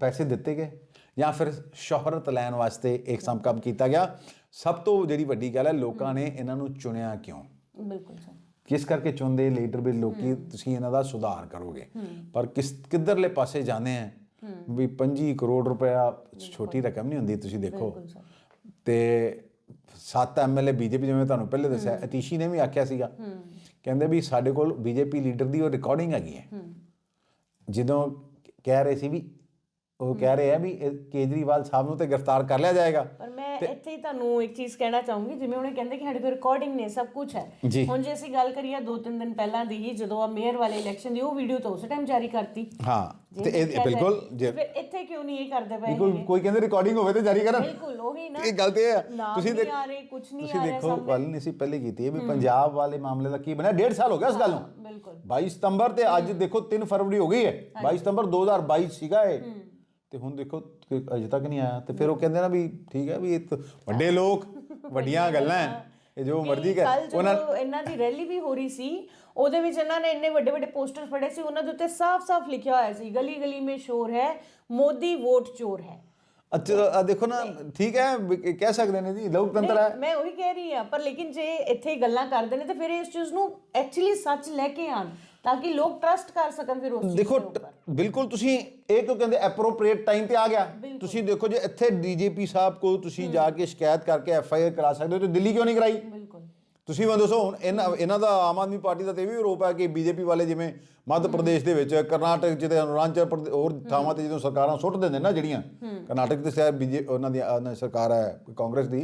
S3: ਪੈਸੇ ਦਿੱਤੇ ਗਏ ਜਾਂ ਫਿਰ ਸ਼ੋਹਰਤ ਲੈਣ ਵਾਸਤੇ ਇੱਕ ਸਮ ਕੰਮ ਕੀਤਾ ਗਿਆ। ਸਭ ਤੋਂ ਜਿਹੜੀ ਵੱਡੀ ਗੱਲ ਹੈ ਲੋਕਾਂ ਨੇ ਇਹਨਾਂ ਨੂੰ ਚੁਣਿਆ ਕਿਉਂ?
S2: ਬਿਲਕੁਲ ਸਰ।
S3: ਕਿਸ ਕਰਕੇ ਚੁਣਦੇ? ਲੀਡਰ ਵੀ ਲੋਕੀ ਤੁਸੀਂ ਇਹਨਾਂ ਦਾ ਸੁਧਾਰ ਕਰੋਗੇ। ਪਰ ਕਿਸ ਕਿੱਧਰਲੇ ਪਾਸੇ ਜਾਂਦੇ ਆ? ਵੀ 25 ਕਰੋੜ ਰੁਪਇਆ ਛੋਟੀ ਰਕਮ ਨਹੀਂ ਹੁੰਦੀ ਤੁਸੀਂ ਦੇਖੋ। ਤੇ ਸੱਤ ਐਮਐਲਏ ਬੀਜੇਪੀ ਜਿਵੇਂ ਤੁਹਾਨੂੰ ਪਹਿਲੇ ਦੱਸਿਆ ਅਤੀਸ਼ੀ ਨੇ ਵੀ ਆਖਿਆ ਸੀਗਾ। ਕਹਿੰਦੇ ਵੀ ਸਾਡੇ ਕੋਲ ਬੀਜੇਪੀ ਲੀਡਰ ਦੀ ਉਹ ਰਿਕਾਰਡਿੰਗ ਹੈਗੀ ਹੈ। ਜਦੋਂ ਕਹਿ ਰਹੇ ਸੀ ਵੀ ਉਹ ਕਹਿ ਰਹੇ ਆ ਵੀ ਇਹ ਕੇਜਰੀਵਾਲ ਸਾਹਿਬ ਨੂੰ ਤੇ ਗ੍ਰਿਫਤਾਰ ਕਰ ਲਿਆ ਜਾਏਗਾ।
S2: ਪਰ ਮੈਂ ਇੱਥੇ ਹੀ ਤੁਹਾਨੂੰ ਇੱਕ ਚੀਜ਼ ਕਹਿਣਾ ਚਾਹੂੰਗੀ ਜਿਵੇਂ ਉਹਨੇ ਕਹਿੰਦੇ ਕਿ ਸਾਡੇ ਕੋਲ ਰਿਕਾਰਡਿੰਗ ਨੇ ਸਭ ਕੁਝ ਹੈ। ਹੁਣ ਜੇ ਅਸੀਂ ਗੱਲ ਕਰੀਏ ਦੋ ਤਿੰਨ ਦਿਨ ਪਹਿਲਾਂ ਦੀ ਹੀ ਜਦੋਂ ਆ ਮੇਅਰ ਵਾਲੇ ਇਲੈਕਸ਼ਨ ਦੀ ਉਹ ਵੀਡੀਓ ਤਾਂ ਉਸੇ ਟਾਈਮ ਜਾਰੀ ਕਰਤੀ।
S3: ਹਾਂ ਤੇ ਇਹ ਬਿਲਕੁਲ
S2: ਇੱਥੇ ਕਿਉਂ ਨਹੀਂ ਇਹ ਕਰਦੇ ਪਏ ਹੈਗੇ?
S3: ਕੋਈ ਕਹਿੰਦੇ ਰਿਕਾਰਡਿੰਗ ਹੋਵੇ ਤੇ ਜਾਰੀ ਕਰਨ।
S2: ਬਿਲਕੁਲ ਉਹੀ ਨਾ।
S3: ਇਹ ਗੱਲ ਤੇ ਹੈ। ਤੁਸੀਂ
S2: ਨਹੀਂ
S3: ਦੇਖ
S2: ਆ ਰਹੇ, ਕੁਛ ਨਹੀਂ
S3: ਤੁਸੀਂ
S2: ਆ ਰਿਹਾ
S3: ਦੇਖੋ
S2: ਸਾਹਮਣੇ।
S3: ਗੱਲ ਨਹੀਂ ਸੀ ਪਹਿਲੇ ਕੀਤੀ ਹੈ ਵੀ ਪੰਜਾਬ ਵਾਲੇ ਮਾਮਲੇ ਦਾ ਕੀ ਬਣਿਆ? ਡੇਢ ਸਾਲ ਹੋ ਗਿਆ ਇਸ ਗੱਲ ਨੂੰ।
S2: ਬਿਲਕੁਲ।
S3: 22 ਸਤੰਬਰ ਤੇ ਅੱਜ ਦੇਖੋ 3 ਫਰਵਰੀ ਹੋ ਗਈ ਹੈ। 22 ਸਤੰਬਰ 2022 ਸੀਗਾ ਇਹ। ਤੇ ਹੁਣ ਦੇਖੋ ਕਿ ਅਜੇ ਤੱਕ ਨਹੀਂ ਆਇਆ ਤੇ ਫਿਰ ਉਹ ਕਹਿੰਦੇ ਨਾ ਵੀ ਠੀਕ ਹੈ ਵੀ ਇਹ ਤਾਂ ਵੱਡੇ ਲੋਕ ਵੱਡੀਆਂ ਗੱਲਾਂ ਹੈ ਇਹ ਜੋ ਮਰਜ਼ੀ ਕਰ ਉਹਨਾਂ
S2: ਇਹਨਾਂ ਦੀ ਰੈਲੀ ਵੀ ਹੋ ਰਹੀ ਸੀ ਉਹਦੇ ਵਿੱਚ ਇਹਨਾਂ ਨੇ ਇੰਨੇ ਵੱਡੇ ਵੱਡੇ ਪੋਸਟਰ ਫੜੇ ਸੀ ਉਹਨਾਂ ਦੇ ਉੱਤੇ ਸਾਫ਼-ਸਾਫ਼ ਲਿਖਿਆ ਹੋਇਆ ਸੀ ਗਲੀ ਗਲੀ ਮੇਂ ਸ਼ੋਰ ਹੈ ਮੋਦੀ ਵੋਟ ਚੋਰ ਹੈ।
S3: ਅੱਛਾ ਦੇਖੋ ਨਾ ਠੀਕ ਹੈ ਕਹਿ ਸਕਦੇ ਨੇ ਜੀ ਲੋਕਤੰਤਰ ਹੈ।
S2: ਮੈਂ ਉਹੀ ਕਹਿ ਰਹੀ ਆ ਪਰ ਲੇਕਿਨ ਜੇ ਇੱਥੇ ਗੱਲਾਂ ਕਰਦੇ ਨੇ ਤੇ ਫਿਰ ਇਸ ਚੀਜ਼ ਨੂੰ ਐਕਚੁਅਲੀ ਸੱਚ ਲੈ ਕੇ ਆਣ ਤਾਂ ਕਿ ਲੋਕ ਟਰਸਟ ਕਰ ਸਕਣ ਫਿਰ ਉਸ ਚੀਜ਼
S3: ਦੇਖੋ
S2: ਦੇ ਉੱਪਰ।
S3: ਬਿਲਕੁਲ ਤੁਸੀਂ ਇਹ ਕਿਉਂ ਕਹਿੰਦੇ ਐਪਰੋਪ੍ਰੀਏਟ ਟਾਈਮ ਤੇ ਆ ਗਿਆ? ਤੁਸੀਂ ਦੇਖੋ ਜੇ ਇੱਥੇ ਡੀਜੀਪੀ ਸਾਹਿਬ ਕੋਲ ਤੁਸੀਂ ਜਾ ਕੇ ਸ਼ਿਕਾਇਤ ਕਰਕੇ ਐਫ ਆਈ ਆਰ ਕਰਾ ਸਕਦੇ ਹੋ ਤੇ ਦਿੱਲੀ ਕਿਉਂ ਨਹੀਂ ਕਰਾਈ?
S2: ਬਿਲਕੁਲ।
S3: ਤੁਸੀਂ ਮੈਨੂੰ ਦੱਸੋ ਹੁਣ ਇਹਨਾਂ ਇਹਨਾਂ ਦਾ ਆਮ ਆਦਮੀ ਪਾਰਟੀ ਦਾ ਤੇ ਇਹ ਵੀ ਆਰੋਪ ਹੈ ਕਿ ਬੀਜੇਪੀ ਵਾਲੇ ਜਿਵੇਂ ਮੱਧ ਪ੍ਰਦੇਸ਼ ਦੇ ਵਿੱਚ ਕਰਨਾਟਕ ਤੇ ਅਰੁਣਾਚਲ ਪ੍ਰਦੇ- ਹੋਰ ਥਾਵਾਂ ਤੇ ਜਦੋਂ ਸਰਕਾਰਾਂ ਸੁੱਟ ਦਿੰਦੇ ਨਾ ਜਿਹੜੀਆਂ ਕਰਨਾਟਕ ਤੇ ਸ਼ਾਇਦ ਬੀਜੇ ਉਹਨਾਂ ਦੀ ਉਹਨਾਂ ਦੀ ਸਰਕਾਰ ਹੈ ਕਾਂਗਰਸ ਦੀ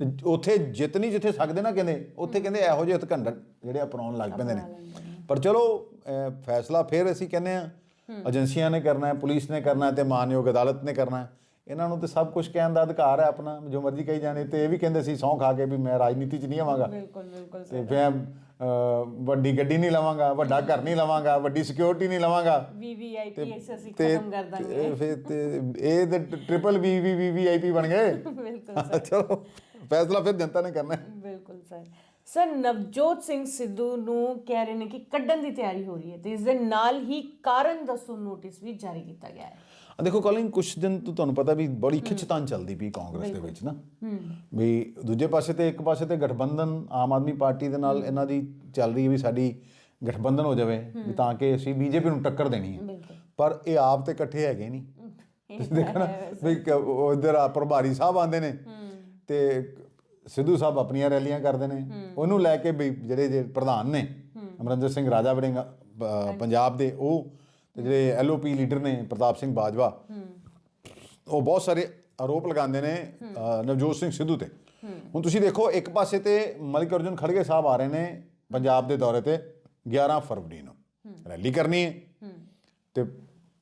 S3: ਤੇ ਉੱਥੇ ਜਿੱਤ ਨਹੀਂ ਜਿੱਥੇ ਸਕਦੇ ਨਾ ਕਹਿੰਦੇ ਉੱਥੇ ਕਹਿੰਦੇ ਇਹੋ ਜਿਹੇ ਹਥਕੰਡ ਜਿਹੜੇ ਅਪਣਾਉਣ ਲੱਗ ਪੈਂਦੇ ਨੇ। ਪਰ ਚਲੋ ਫੈਸਲਾ ਫਿਰ ਅਸੀਂ ਕਹਿੰਦੇ ਆ ਏਜੰਸੀਆਂ ਨੇ ਕਰਨਾ ਹੈ ਪੁਲਿਸ ਨੇ ਕਰਨਾ ਹੈ ਤੇ ਮਾਨਯੋਗ ਅਦਾਲਤ ਨੇ ਕਰਨਾ ਹੈ। ਇਹਨਾਂ ਨੂੰ ਤੇ ਸਭ ਕੁਝ ਕਹਿਣ ਦਾ ਅਧਿਕਾਰ ਹੈ ਆਪਣਾ ਜੋ ਮਰਜ਼ੀ ਕਹੀ ਜਾਣੇ ਤੇ ਇਹ ਵੀ ਕਹਿੰਦੇ ਸੀ ਸਹੁੰ ਖਾ ਕੇ ਵੀ ਮੈਂ ਰਾਜਨੀਤੀ 'ਚ ਨਹੀਂ ਆਵਾਂਗਾ।
S2: ਬਿਲਕੁਲ ਬਿਲਕੁਲ
S3: ਤੇ ਫਿਰ ਵੱਡੀ ਗੱਡੀ ਨਹੀਂ ਲਵਾਂਗਾ ਵੱਡਾ ਘਰ ਨਹੀਂ ਲਵਾਂਗਾ ਵੱਡੀ ਸਿਕਿਉਰਿਟੀ ਨਹੀਂ ਲਵਾਂਗਾ।
S2: ਵੀਵੀਆਈਪੀ ਅਸੀਂ ਖਤਮ ਕਰ ਦਾਂਗੇ।
S3: ਤੇ ਫਿਰ ਤੇ ਇਹ ਤੇ ਟ੍ਰਿਪਲ ਵੀ ਵੀ ਵੀ ਵੀ ਆਈ ਪੀ ਬਣ ਗਏ।
S2: ਬਿਲਕੁਲ
S3: ਚਲੋ ਫੈਸਲਾ ਫਿਰ ਜਨਤਾ ਨੇ ਕਰਨਾ ਹੈ।
S2: ਬਿਲਕੁਲ ਸਰ। ਸਰ ਨਵਜੋਤ ਸਿੰਘ ਸਿੱਧੂ ਨੂੰ ਕਹਿ ਰਹੇ ਨੇ ਕਿ ਕੱਢਣ ਦੀ ਤਿਆਰੀ ਹੋ ਰਹੀ ਹੈ ਤੇ ਇਸ ਦੇ ਨਾਲ ਹੀ ਕਾਰਨ ਦੱਸੋ ਨੋਟਿਸ ਵੀ ਜਾਰੀ ਕੀਤਾ ਗਿਆ ਹੈ।
S3: ਆ ਦੇਖੋ ਕਾਲਿੰਗ ਕੁਛ ਦਿਨ ਤੋਂ ਤੁਹਾਨੂੰ ਪਤਾ ਵੀ ਬੜੀ ਖਿੱਚਤਾਨ ਚੱਲਦੀ ਪਈ ਕਾਂਗਰਸ ਦੇ ਵਿੱਚ ਨਾ। ਵੀ ਦੂਜੇ ਪਾਸੇ ਤੇ ਇੱਕ ਪਾਸੇ ਤੇ ਗਠਬੰਧਨ ਆਮ ਆਦਮੀ ਪਾਰਟੀ ਦੇ ਨਾਲ ਇਹਨਾਂ ਦੀ ਚੱਲ ਰਹੀ ਹੈ ਵੀ ਸਾਡੀ ਗਠਬੰਧਨ ਹੋ ਜਾਵੇ ਵੀ ਤਾਂ ਕਿ ਅਸੀਂ ਬੀਜੇਪੀ ਨੂੰ ਟੱਕਰ ਦੇਣੀ ਹੈ। ਪਰ ਇਹ ਆਪ ਤੇ ਇਕੱਠੇ ਹੈਗੇ ਨਹੀਂ। ਤੁਸੀਂ ਦੇਖੋ ਨਾ ਵੀ ਉਧਰ ਪ੍ਰਭਾਰੀ ਸਾਹਿਬ ਆਉਂਦੇ ਨੇ ਤੇ ਸਿੱਧੂ ਸਾਹਿਬ ਆਪਣੀਆਂ ਰੈਲੀਆਂ ਕਰਦੇ ਨੇ। ਉਹਨੂੰ ਲੈ ਕੇ ਵੀ ਜਿਹੜੇ ਜੇ ਪ੍ਰਧਾਨ ਨੇ ਅਮਰਿੰਦਰ ਸਿੰਘ ਰਾਜਾ ਵੜਿੰਗ ਪੰਜਾਬ ਦੇ ਉਹ ਤੇ ਜਿਹੜੇ ਐਲਓਪੀ ਲੀਡਰ ਨੇ ਪ੍ਰਤਾਪ ਸਿੰਘ ਬਾਜਵਾ ਉਹ ਬਹੁਤ ਸਾਰੇ ਆਰੋਪ ਲਗਾਉਂਦੇ ਨੇ ਨਵਜੋਤ ਸਿੰਘ ਸਿੱਧੂ ਤੇ। ਹੁਣ ਤੁਸੀਂ ਦੇਖੋ ਇੱਕ ਪਾਸੇ ਤੇ ਮਲਿਕ ਅਰਜੁਨ ਖੜਗੇ ਸਾਹਿਬ ਆ ਰਹੇ ਨੇ ਪੰਜਾਬ ਦੇ ਦੌਰੇ ਤੇ 11 ਫਰਵਰੀ ਨੂੰ। ਰੈਲੀ ਕਰਨੀ ਹੈ। ਤੇ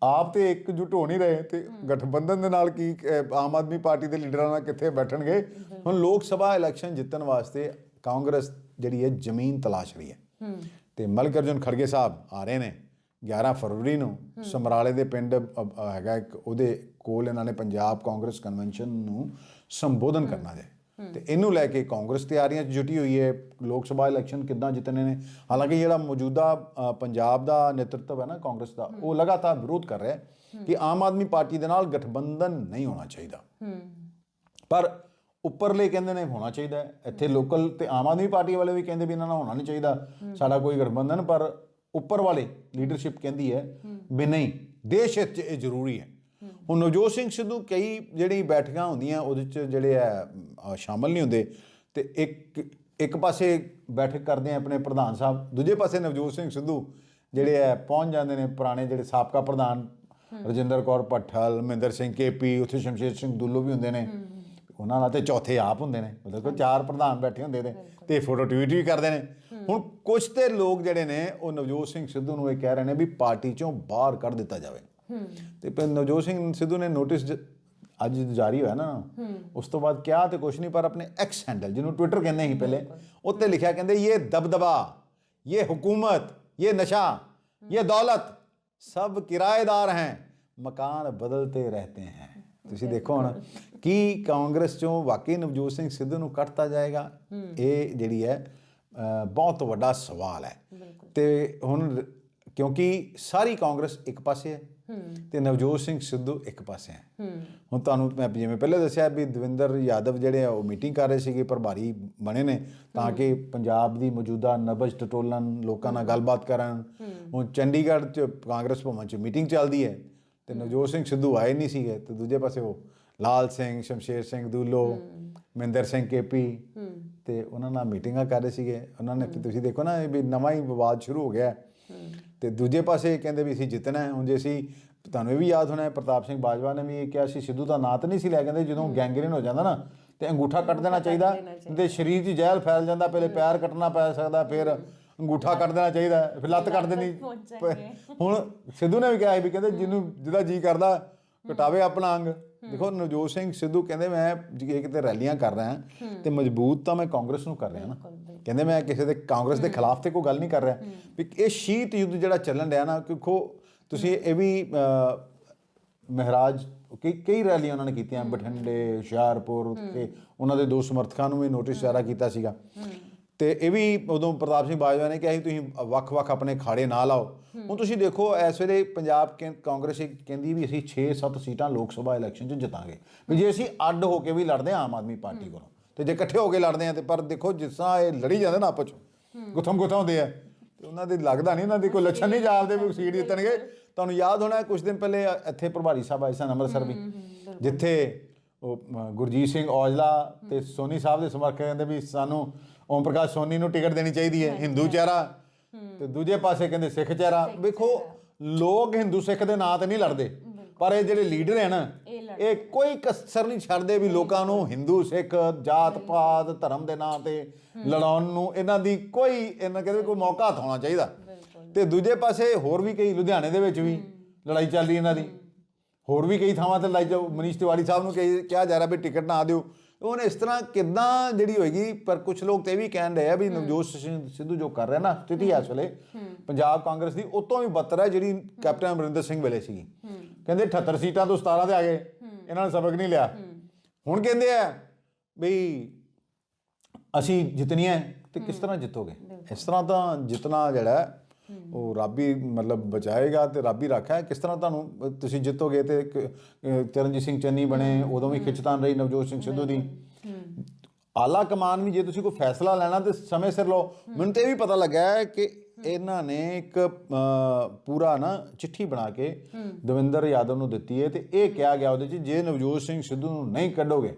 S3: ਆਪ ਤੇ ਇਕਜੁੱਟ ਹੋ ਨਹੀਂ ਰਹੇ ਤੇ ਗਠਬੰਧਨ ਦੇ ਨਾਲ ਕੀ ਆਮ ਆਦਮੀ ਪਾਰਟੀ ਦੇ ਲੀਡਰਾਂ ਨਾਲ ਕਿੱਥੇ ਬੈਠਣਗੇ? ਹੁਣ ਲੋਕ ਸਭਾ ਇਲੈਕਸ਼ਨ ਜਿੱਤਣ ਵਾਸਤੇ ਕਾਂਗਰਸ ਜਿਹੜੀ ਹੈ ਜ਼ਮੀਨ ਤਲਾਸ਼ ਰਹੀ ਹੈ। ਤੇ ਮਲਿਕ ਅਰਜੁਨ ਖੜਗੇ ਸਾਹਿਬ ਆ ਰਹੇ ਨੇ 11 ਫਰਵਰੀ ਨੂੰ। ਸਮਰਾਲੇ ਦੇ ਪਿੰਡ ਹੈਗਾ ਇੱਕ ਉਹਦੇ ਕੋਲ ਇਹਨਾਂ ਨੇ ਪੰਜਾਬ ਕਾਂਗਰਸ ਕਨਵੈਨਸ਼ਨ ਨੂੰ ਸੰਬੋਧਨ ਕਰਨਾ ਜੇ। ਤੇ ਇਹਨੂੰ ਲੈ ਕੇ ਕਾਂਗਰਸ ਤਿਆਰੀਆਂ 'ਚ ਜੁਟੀ ਹੋਈ ਹੈ। ਲੋਕ ਸਭਾ ਇਲੈਕਸ਼ਨ ਕਿੱਦਾਂ ਜਿੱਤਣੇ ਨੇ? ਹਾਲਾਂਕਿ ਜਿਹੜਾ ਮੌਜੂਦਾ ਪੰਜਾਬ ਦਾ ਨੇਤਰਤਵ ਹੈ ਨਾ ਕਾਂਗਰਸ ਦਾ ਉਹ ਲਗਾਤਾਰ ਵਿਰੋਧ ਕਰ ਰਿਹਾ ਹੈ ਕਿ ਆਮ ਆਦਮੀ ਪਾਰਟੀ ਦੇ ਨਾਲ ਗਠਬੰਧਨ ਨਹੀਂ ਹੋਣਾ ਚਾਹੀਦਾ। ਪਰ ਉੱਪਰਲੇ ਕਹਿੰਦੇ ਨੇ ਹੋਣਾ ਚਾਹੀਦਾ। ਇੱਥੇ ਲੋਕਲ ਤੇ ਆਮ ਆਦਮੀ ਪਾਰਟੀ ਵਾਲੇ ਵੀ ਕਹਿੰਦੇ ਵੀ ਇਹਨਾਂ ਨਾਲ ਹੋਣਾ ਨਹੀਂ ਚਾਹੀਦਾ। ਸਾਡਾ ਕੋਈ ਗਠਬੰਧਨ ਪਰ ਉੱਪਰ ਵਾਲੇ ਲੀਡਰਸ਼ਿਪ ਕਹਿੰਦੀ ਹੈ। ਵੀ ਨਹੀਂ ਦੇਸ਼ ਹਿੱਤ 'ਚ ਇਹ ਜ਼ਰੂਰੀ ਹੈ। ਹੁਣ ਨਵਜੋਤ ਸਿੰਘ ਸਿੱਧੂ ਕਈ ਜਿਹੜੀ ਬੈਠਕਾਂ ਹੁੰਦੀਆਂ ਉਹਦੇ 'ਚ ਜਿਹੜੇ ਆ ਸ਼ਾਮਲ ਨਹੀਂ ਹੁੰਦੇ। ਤੇ ਇੱਕ ਇੱਕ ਪਾਸੇ ਬੈਠਕ ਕਰਦੇ ਆ ਆਪਣੇ ਪ੍ਰਧਾਨ ਸਾਹਿਬ ਦੂਜੇ ਪਾਸੇ ਨਵਜੋਤ ਸਿੰਘ ਸਿੱਧੂ ਜਿਹੜੇ ਆ ਪਹੁੰਚ ਜਾਂਦੇ ਨੇ ਪੁਰਾਣੇ ਜਿਹੜੇ ਸਾਬਕਾ ਪ੍ਰਧਾਨ ਰਜਿੰਦਰ ਕੌਰ ਭੱਠਲ ਮਹਿੰਦਰ ਸਿੰਘ ਕੇਪੀ ਉੱਥੇ ਸ਼ਮਸ਼ੇਰ ਸਿੰਘ ਦੁੱਲੋ ਵੀ ਹੁੰਦੇ ਨੇ। ਉਹਨਾਂ ਨਾਲ ਤੇ ਚੌਥੇ ਆਪ ਹੁੰਦੇ ਨੇ ਮਤਲਬ ਕਿ ਚਾਰ ਪ੍ਰਧਾਨ ਬੈਠੇ ਹੁੰਦੇ ਨੇ ਤੇ ਫੋਟੋ ਟਵੀਟ ਵੀ ਕਰਦੇ ਨੇ। ਹੁਣ ਕੁਝ ਤੇ ਲੋਕ ਜਿਹੜੇ ਨੇ ਉਹ ਨਵਜੋਤ ਸਿੰਘ ਸਿੱਧੂ ਨੂੰ ਇਹ ਕਹਿ ਰਹੇ ਨੇ ਵੀ ਪਾਰਟੀ ਚੋਂ ਬਾਹਰ ਕੱਢ ਦਿੱਤਾ ਜਾਵੇ। ਤੇ ਪਰ ਨਵਜੋਤ ਸਿੰਘ ਸਿੱਧੂ ਨੇ ਨੋਟਿਸ ਅੱਜ ਜਾਰੀ ਹੋਇਆ ਨਾ ਉਸ ਤੋਂ ਬਾਅਦ ਕਿਹਾ ਤੇ ਕੁਝ ਨਹੀਂ ਪਰ ਆਪਣੇ ਐਕਸ ਹੈਂਡਲ ਜਿਹਨੂੰ ਟਵਿੱਟਰ ਕਹਿੰਦੇ ਸੀ ਪਹਿਲੇ ਉੱਤੇ ਲਿਖਿਆ ਕਹਿੰਦੇ ਇਹ ਦਬਦਬਾ ਇਹ ਹਕੂਮਤ ਇਹ ਨਸ਼ਾ ਇਹ ਦੌਲਤ ਸਭ ਕਿਰਾਏਦਾਰ हैं ਮਕਾਨ ਬਦਲਤੇ ਰਹਤੇ हैं ਤੁਸੀਂ ਦੇਖੋ ਹੁਣ ਕੀ ਕਾਂਗਰਸ ਚੋਂ ਵਾਕਈ ਨਵਜੋਤ ਸਿੰਘ ਸਿੱਧੂ ਨੂੰ ਕੱਟਤਾ ਜਾਏਗਾ? ਇਹ ਜਿਹੜੀ ਹੈ ਬਹੁਤ ਵੱਡਾ ਸਵਾਲ ਹੈ। ਤੇ ਹੁਣ ਕਿਉਂਕਿ ਸਾਰੀ ਕਾਂਗਰਸ ਇੱਕ ਪਾਸੇ ਹੈ ਤੇ ਨਵਜੋਤ ਸਿੰਘ ਸਿੱਧੂ ਇੱਕ ਪਾਸੇ ਹੈ। ਹੁਣ ਤੁਹਾਨੂੰ ਮੈਂ ਜਿਵੇਂ ਪਹਿਲੇ ਦੱਸਿਆ ਵੀ ਦਵਿੰਦਰ ਯਾਦਵ ਜਿਹੜੇ ਆ ਉਹ ਮੀਟਿੰਗ ਕਰ ਰਹੇ ਸੀਗੇ ਪ੍ਰਭਾਰੀ ਬਣੇ ਨੇ ਤਾਂ ਕਿ ਪੰਜਾਬ ਦੀ ਮੌਜੂਦਾ ਨਬਜ ਟਟੋਲਣ ਲੋਕਾਂ ਨਾਲ ਗੱਲਬਾਤ ਕਰਨ। ਹੁਣ ਚੰਡੀਗੜ੍ਹ ਚ ਕਾਂਗਰਸ ਭਵਨ ਚ ਮੀਟਿੰਗ ਚੱਲਦੀ ਹੈ ਤੇ ਨਵਜੋਤ ਸਿੰਘ ਸਿੱਧੂ ਆਏ ਨਹੀਂ ਸੀਗੇ ਤੇ ਦੂਜੇ ਪਾਸੇ ਉਹ ਲਾਲ ਸਿੰਘ ਸ਼ਮਸ਼ੇਰ ਸਿੰਘ ਦੂਲੋ ਮਹਿੰਦਰ ਸਿੰਘ ਕੇਪੀ ਤੇ ਉਹਨਾਂ ਨਾਲ ਮੀਟਿੰਗਾਂ ਕਰ ਰਹੇ ਸੀਗੇ। ਉਹਨਾਂ ਨੇ ਤੁਸੀਂ ਦੇਖੋ ਨਾ ਇਹ ਵੀ ਨਵਾਂ ਹੀ ਵਿਵਾਦ ਸ਼ੁਰੂ ਹੋ ਗਿਆ। ਹੈ। ਤੇ ਦੂਜੇ ਪਾਸੇ ਕਹਿੰਦੇ ਵੀ ਅਸੀਂ ਜਿੱਤਣਾ ਹੈ। ਹੁਣ ਜੇ ਅਸੀਂ ਤੁਹਾਨੂੰ ਇਹ ਵੀ ਯਾਦ ਹੋਣਾ ਹੈ ਪ੍ਰਤਾਪ ਸਿੰਘ ਬਾਜਵਾ ਨੇ ਵੀ ਇਹ ਕਿਹਾ ਸੀ ਸਿੱਧੂ ਦਾ ਨਾਂ ਤਾਂ ਨਹੀਂ ਸੀ ਲੈ ਕਹਿੰਦੇ ਜਦੋਂ ਗੈਂਗਰੀਨ ਹੋ ਜਾਂਦਾ ਨਾ ਤੇ ਅੰਗੂਠਾ ਕੱਟ ਦੇਣਾ ਚਾਹੀਦਾ ਤੇ ਸਰੀਰ 'ਚ ਜ਼ਹਿਰ ਫੈਲ ਜਾਂਦਾ ਪਹਿਲੇ ਪੈਰ ਕੱਟਣਾ ਪੈ ਸਕਦਾ ਫਿਰ ਅੰਗੂਠਾ ਕੱਟ ਦੇਣਾ ਚਾਹੀਦਾ ਫਿਰ ਲੱਤ ਕੱਟ ਦੇਣੀ। ਹੁਣ ਸਿੱਧੂ ਨੇ ਵੀ ਕਿਹਾ ਸੀ ਵੀ ਕਹਿੰਦੇ ਜਿਹਨੂੰ ਜਿਹਦਾ ਜੀ ਕਰਦਾ ਕਟਾਵੇ ਆਪਣਾ ਅੰਗ। ਦੇਖੋ ਨਵਜੋਤ ਸਿੰਘ ਸਿੱਧੂ ਕਹਿੰਦੇ ਮੈਂ ਜੇ ਕਿਤੇ ਰੈਲੀਆਂ ਕਰ ਰਿਹਾ ਤੇ ਮਜ਼ਬੂਤ ਤਾਂ ਮੈਂ ਕਾਂਗਰਸ ਨੂੰ ਕਰ ਰਿਹਾ ਨਾ। ਕਹਿੰਦੇ ਮੈਂ ਕਿਸੇ ਦੇ ਕਾਂਗਰਸ ਦੇ ਖਿਲਾਫ ਤੇ ਕੋਈ ਗੱਲ ਨਹੀਂ ਕਰ ਰਿਹਾ। ਵੀ ਇਹ ਸ਼ੀਤ ਯੁੱਧ ਜਿਹੜਾ ਚੱਲਣ ਰਿਹਾ ਨਾ ਕਿਉਂਕਿ ਤੁਸੀਂ ਇਹ ਵੀ ਮਹਾਰਾਜ ਕਈ ਕਈ ਰੈਲੀਆਂ ਉਹਨਾਂ ਨੇ ਕੀਤੀਆਂ ਬਠਿੰਡੇ ਹੁਸ਼ਿਆਰਪੁਰ ਤੇ ਉਹਨਾਂ ਦੇ ਦੋ ਸਮਰਥਕਾਂ ਨੂੰ ਵੀ ਨੋਟਿਸ ਜਾਰੀ ਕੀਤਾ ਸੀਗਾ। ਤੇ ਇਹ ਵੀ ਉਦੋਂ ਪ੍ਰਤਾਪ ਸਿੰਘ ਬਾਜਵਾ ਨੇ ਕਿਹਾ ਸੀ ਤੁਸੀਂ ਵੱਖ-ਵੱਖ ਆਪਣੇ ਖਾੜੇ ਨਾ ਲਾਓ। ਹੁਣ ਤੁਸੀਂ ਦੇਖੋ ਇਸ ਵੇਲੇ ਪੰਜਾਬ ਕੈਂ- ਕਾਂਗਰਸ ਕਹਿੰਦੀ ਵੀ ਅਸੀਂ 6-7 ਸੀਟਾਂ ਲੋਕ ਸਭਾ ਇਲੈਕਸ਼ਨ 'ਚ ਜਿੱਤਾਂਗੇ। ਵੀ ਜੇ ਅਸੀਂ ਅੱਡ ਹੋ ਕੇ ਵੀ ਲੜਦੇ ਹਾਂ ਆਮ ਆਦਮੀ ਪਾਰਟੀ ਕੋਲੋਂ ਤੇ ਜੇ ਇਕੱਠੇ ਹੋ ਕੇ ਲੜਦੇ ਹਾਂ ਤੇ ਪਰ ਦੇਖੋ ਜਿਸ ਤਰ੍ਹਾਂ ਇਹ ਲੜੀ ਜਾਂਦੇ ਨਾ ਆਪਸ 'ਚ ਗੁੱਥਮ ਗੁੱਥਾਉਂਦੇ ਆ ਤੇ ਉਹਨਾਂ ਦੇ ਲੱਗਦਾ ਨਹੀਂ ਉਹਨਾਂ ਦੀ ਕੋਈ ਲੱਛਣ ਨਹੀਂ ਜਾਪਦੇ ਵੀ ਸੀਟ ਜਿੱਤਣਗੇ। ਤੁਹਾਨੂੰ ਯਾਦ ਹੋਣਾ ਕੁਝ ਦਿਨ ਪਹਿਲੇ ਇੱਥੇ ਪ੍ਰਭਾਰੀ ਸਾਹਿਬ ਆਏ ਸਨ ਅੰਮ੍ਰਿਤਸਰ ਵੀ ਜਿੱਥੇ ਉਹ ਗੁਰਜੀਤ ਸਿੰਘ ਔਜਲਾ ਤੇ ਸੋਨੀ ਸਾਹਿਬ ਦੇ ਸਮਰਥਕ ਕਹਿੰਦੇ ਵੀ ਸਾਨੂੰ ਓਮ ਪ੍ਰਕਾਸ਼ ਸੋਨੀ ਨੂੰ ਟਿਕਟ ਦੇਣੀ ਚਾਹੀਦੀ ਹੈ ਹਿੰਦੂ ਚਿਹਰਾ। ਤੇ ਦੂਜੇ ਪਾਸੇ ਕਹਿੰਦੇ ਸਿੱਖ ਚਿਹਰਾ। ਵੇਖੋ ਲੋਕ ਹਿੰਦੂ ਸਿੱਖ ਦੇ ਨਾਂ ਤੇ ਨਹੀਂ ਲੜਦੇ। ਪਰ ਇਹ ਜਿਹੜੇ ਲੀਡਰ ਹੈ ਨਾ ਇਹ ਕੋਈ ਕਸਰ ਨਹੀਂ ਛੱਡਦੇ ਵੀ ਲੋਕਾਂ ਨੂੰ ਹਿੰਦੂ ਸਿੱਖ ਜਾਤ ਪਾਤ ਧਰਮ ਦੇ ਨਾਂ ਤੇ ਲੜਾਉਣ ਨੂੰ ਇਹਨਾਂ ਦੀ ਕੋਈ ਇਹਨਾਂ ਕਹਿੰਦੇ ਕੋਈ ਮੌਕਾ ਥੋਣਾ ਚਾਹੀਦਾ। ਤੇ ਦੂਜੇ ਪਾਸੇ ਹੋਰ ਵੀ ਕਈ ਲੁਧਿਆਣੇ ਦੇ ਵਿੱਚ ਵੀ ਲੜਾਈ ਚੱਲ ਰਹੀ ਇਹਨਾਂ ਦੀ। ਹੋਰ ਵੀ ਕਈ ਥਾਵਾਂ ਤੇ ਲਾਈ ਜਾਓ ਮਨੀਸ਼ ਤਿਵਾੜੀ ਸਾਹਿਬ ਨੂੰ ਕਿਹਾ ਜਾ ਰਿਹਾ ਵੀ ਟਿਕਟ ਨਾ ਦਿਓ। ਉਹਨੇ ਇਸ ਤਰ੍ਹਾਂ ਕਿਦਾਂ ਜਿਹੜੀ ਹੋਏਗੀ ਪਰ ਕੁਝ ਲੋਕ ਤੇ ਵੀ ਕਹਿਣ ਰਹੇ ਆ ਵੀ ਨਵਜੋਤ ਸਿੰਘ ਸਿੱਧੂ ਜੋ ਕਰ ਰਿਹਾ ਨਾ ਸਥਿਤੀ ਇਸ ਵੇਲੇ ਪੰਜਾਬ ਕਾਂਗਰਸ ਦੀ ਉਹ ਤੋਂ ਵੀ ਬੱਤਰ ਹੈ ਜਿਹੜੀ ਕੈਪਟਨ ਅਮਰਿੰਦਰ ਸਿੰਘ ਵੇਲੇ ਸੀਗੀ। ਕਹਿੰਦੇ 78 ਸੀਟਾਂ ਤੋਂ 17 ਤੇ ਆ ਗਏ। ਇਹਨਾਂ ਨੇ ਸਬਕ ਨਹੀਂ ਲਿਆ। ਹੁਣ ਕਹਿੰਦੇ ਆ ਵੀ ਅਸੀਂ ਜਿੱਤਣੀਆਂ ਹੈ ਤੇ ਕਿਸ ਤਰ੍ਹਾਂ ਜਿੱਤੋਗੇ? ਇਸ ਤਰ੍ਹਾਂ ਤਾਂ ਜਿੱਤਣਾ ਜਿਹੜਾ ਉਹ ਰੱਬ ਹੀ ਮਤਲਬ ਬਚਾਏਗਾ ਤੇ ਰੱਬ ਹੀ ਰੱਖਿਆ। ਕਿਸ ਤਰ੍ਹਾਂ ਤੁਹਾਨੂੰ ਤੁਸੀਂ ਜਿੱਤੋਗੇ ਤੇ ਚਰਨਜੀਤ ਸਿੰਘ ਚੰਨੀ ਬਣੇ ਉਦੋਂ ਵੀ ਖਿੱਚਤਾਨ ਰਹੀ ਨਵਜੋਤ ਸਿੰਘ ਸਿੱਧੂ ਦੀ। ਆਲਾ ਕਮਾਨ ਵੀ ਜੇ ਤੁਸੀਂ ਕੋਈ ਫੈਸਲਾ ਲੈਣਾ ਤੇ ਸਮੇਂ ਸਿਰ ਲਓ। ਮੈਨੂੰ ਤੇ ਇਹ ਵੀ ਪਤਾ ਲੱਗਾ ਕਿ ਇਹਨਾਂ ਨੇ ਇੱਕ ਪੂਰਾ ਨਾ ਚਿੱਠੀ ਬਣਾ ਕੇ ਦਵਿੰਦਰ ਯਾਦਵ ਨੂੰ ਦਿੱਤੀ ਹੈ ਤੇ ਇਹ ਕਿਹਾ ਗਿਆ ਉਹਦੇ 'ਚ ਜੇ ਨਵਜੋਤ ਸਿੰਘ ਸਿੱਧੂ ਨੂੰ ਨਹੀਂ ਕੱਢੋਗੇ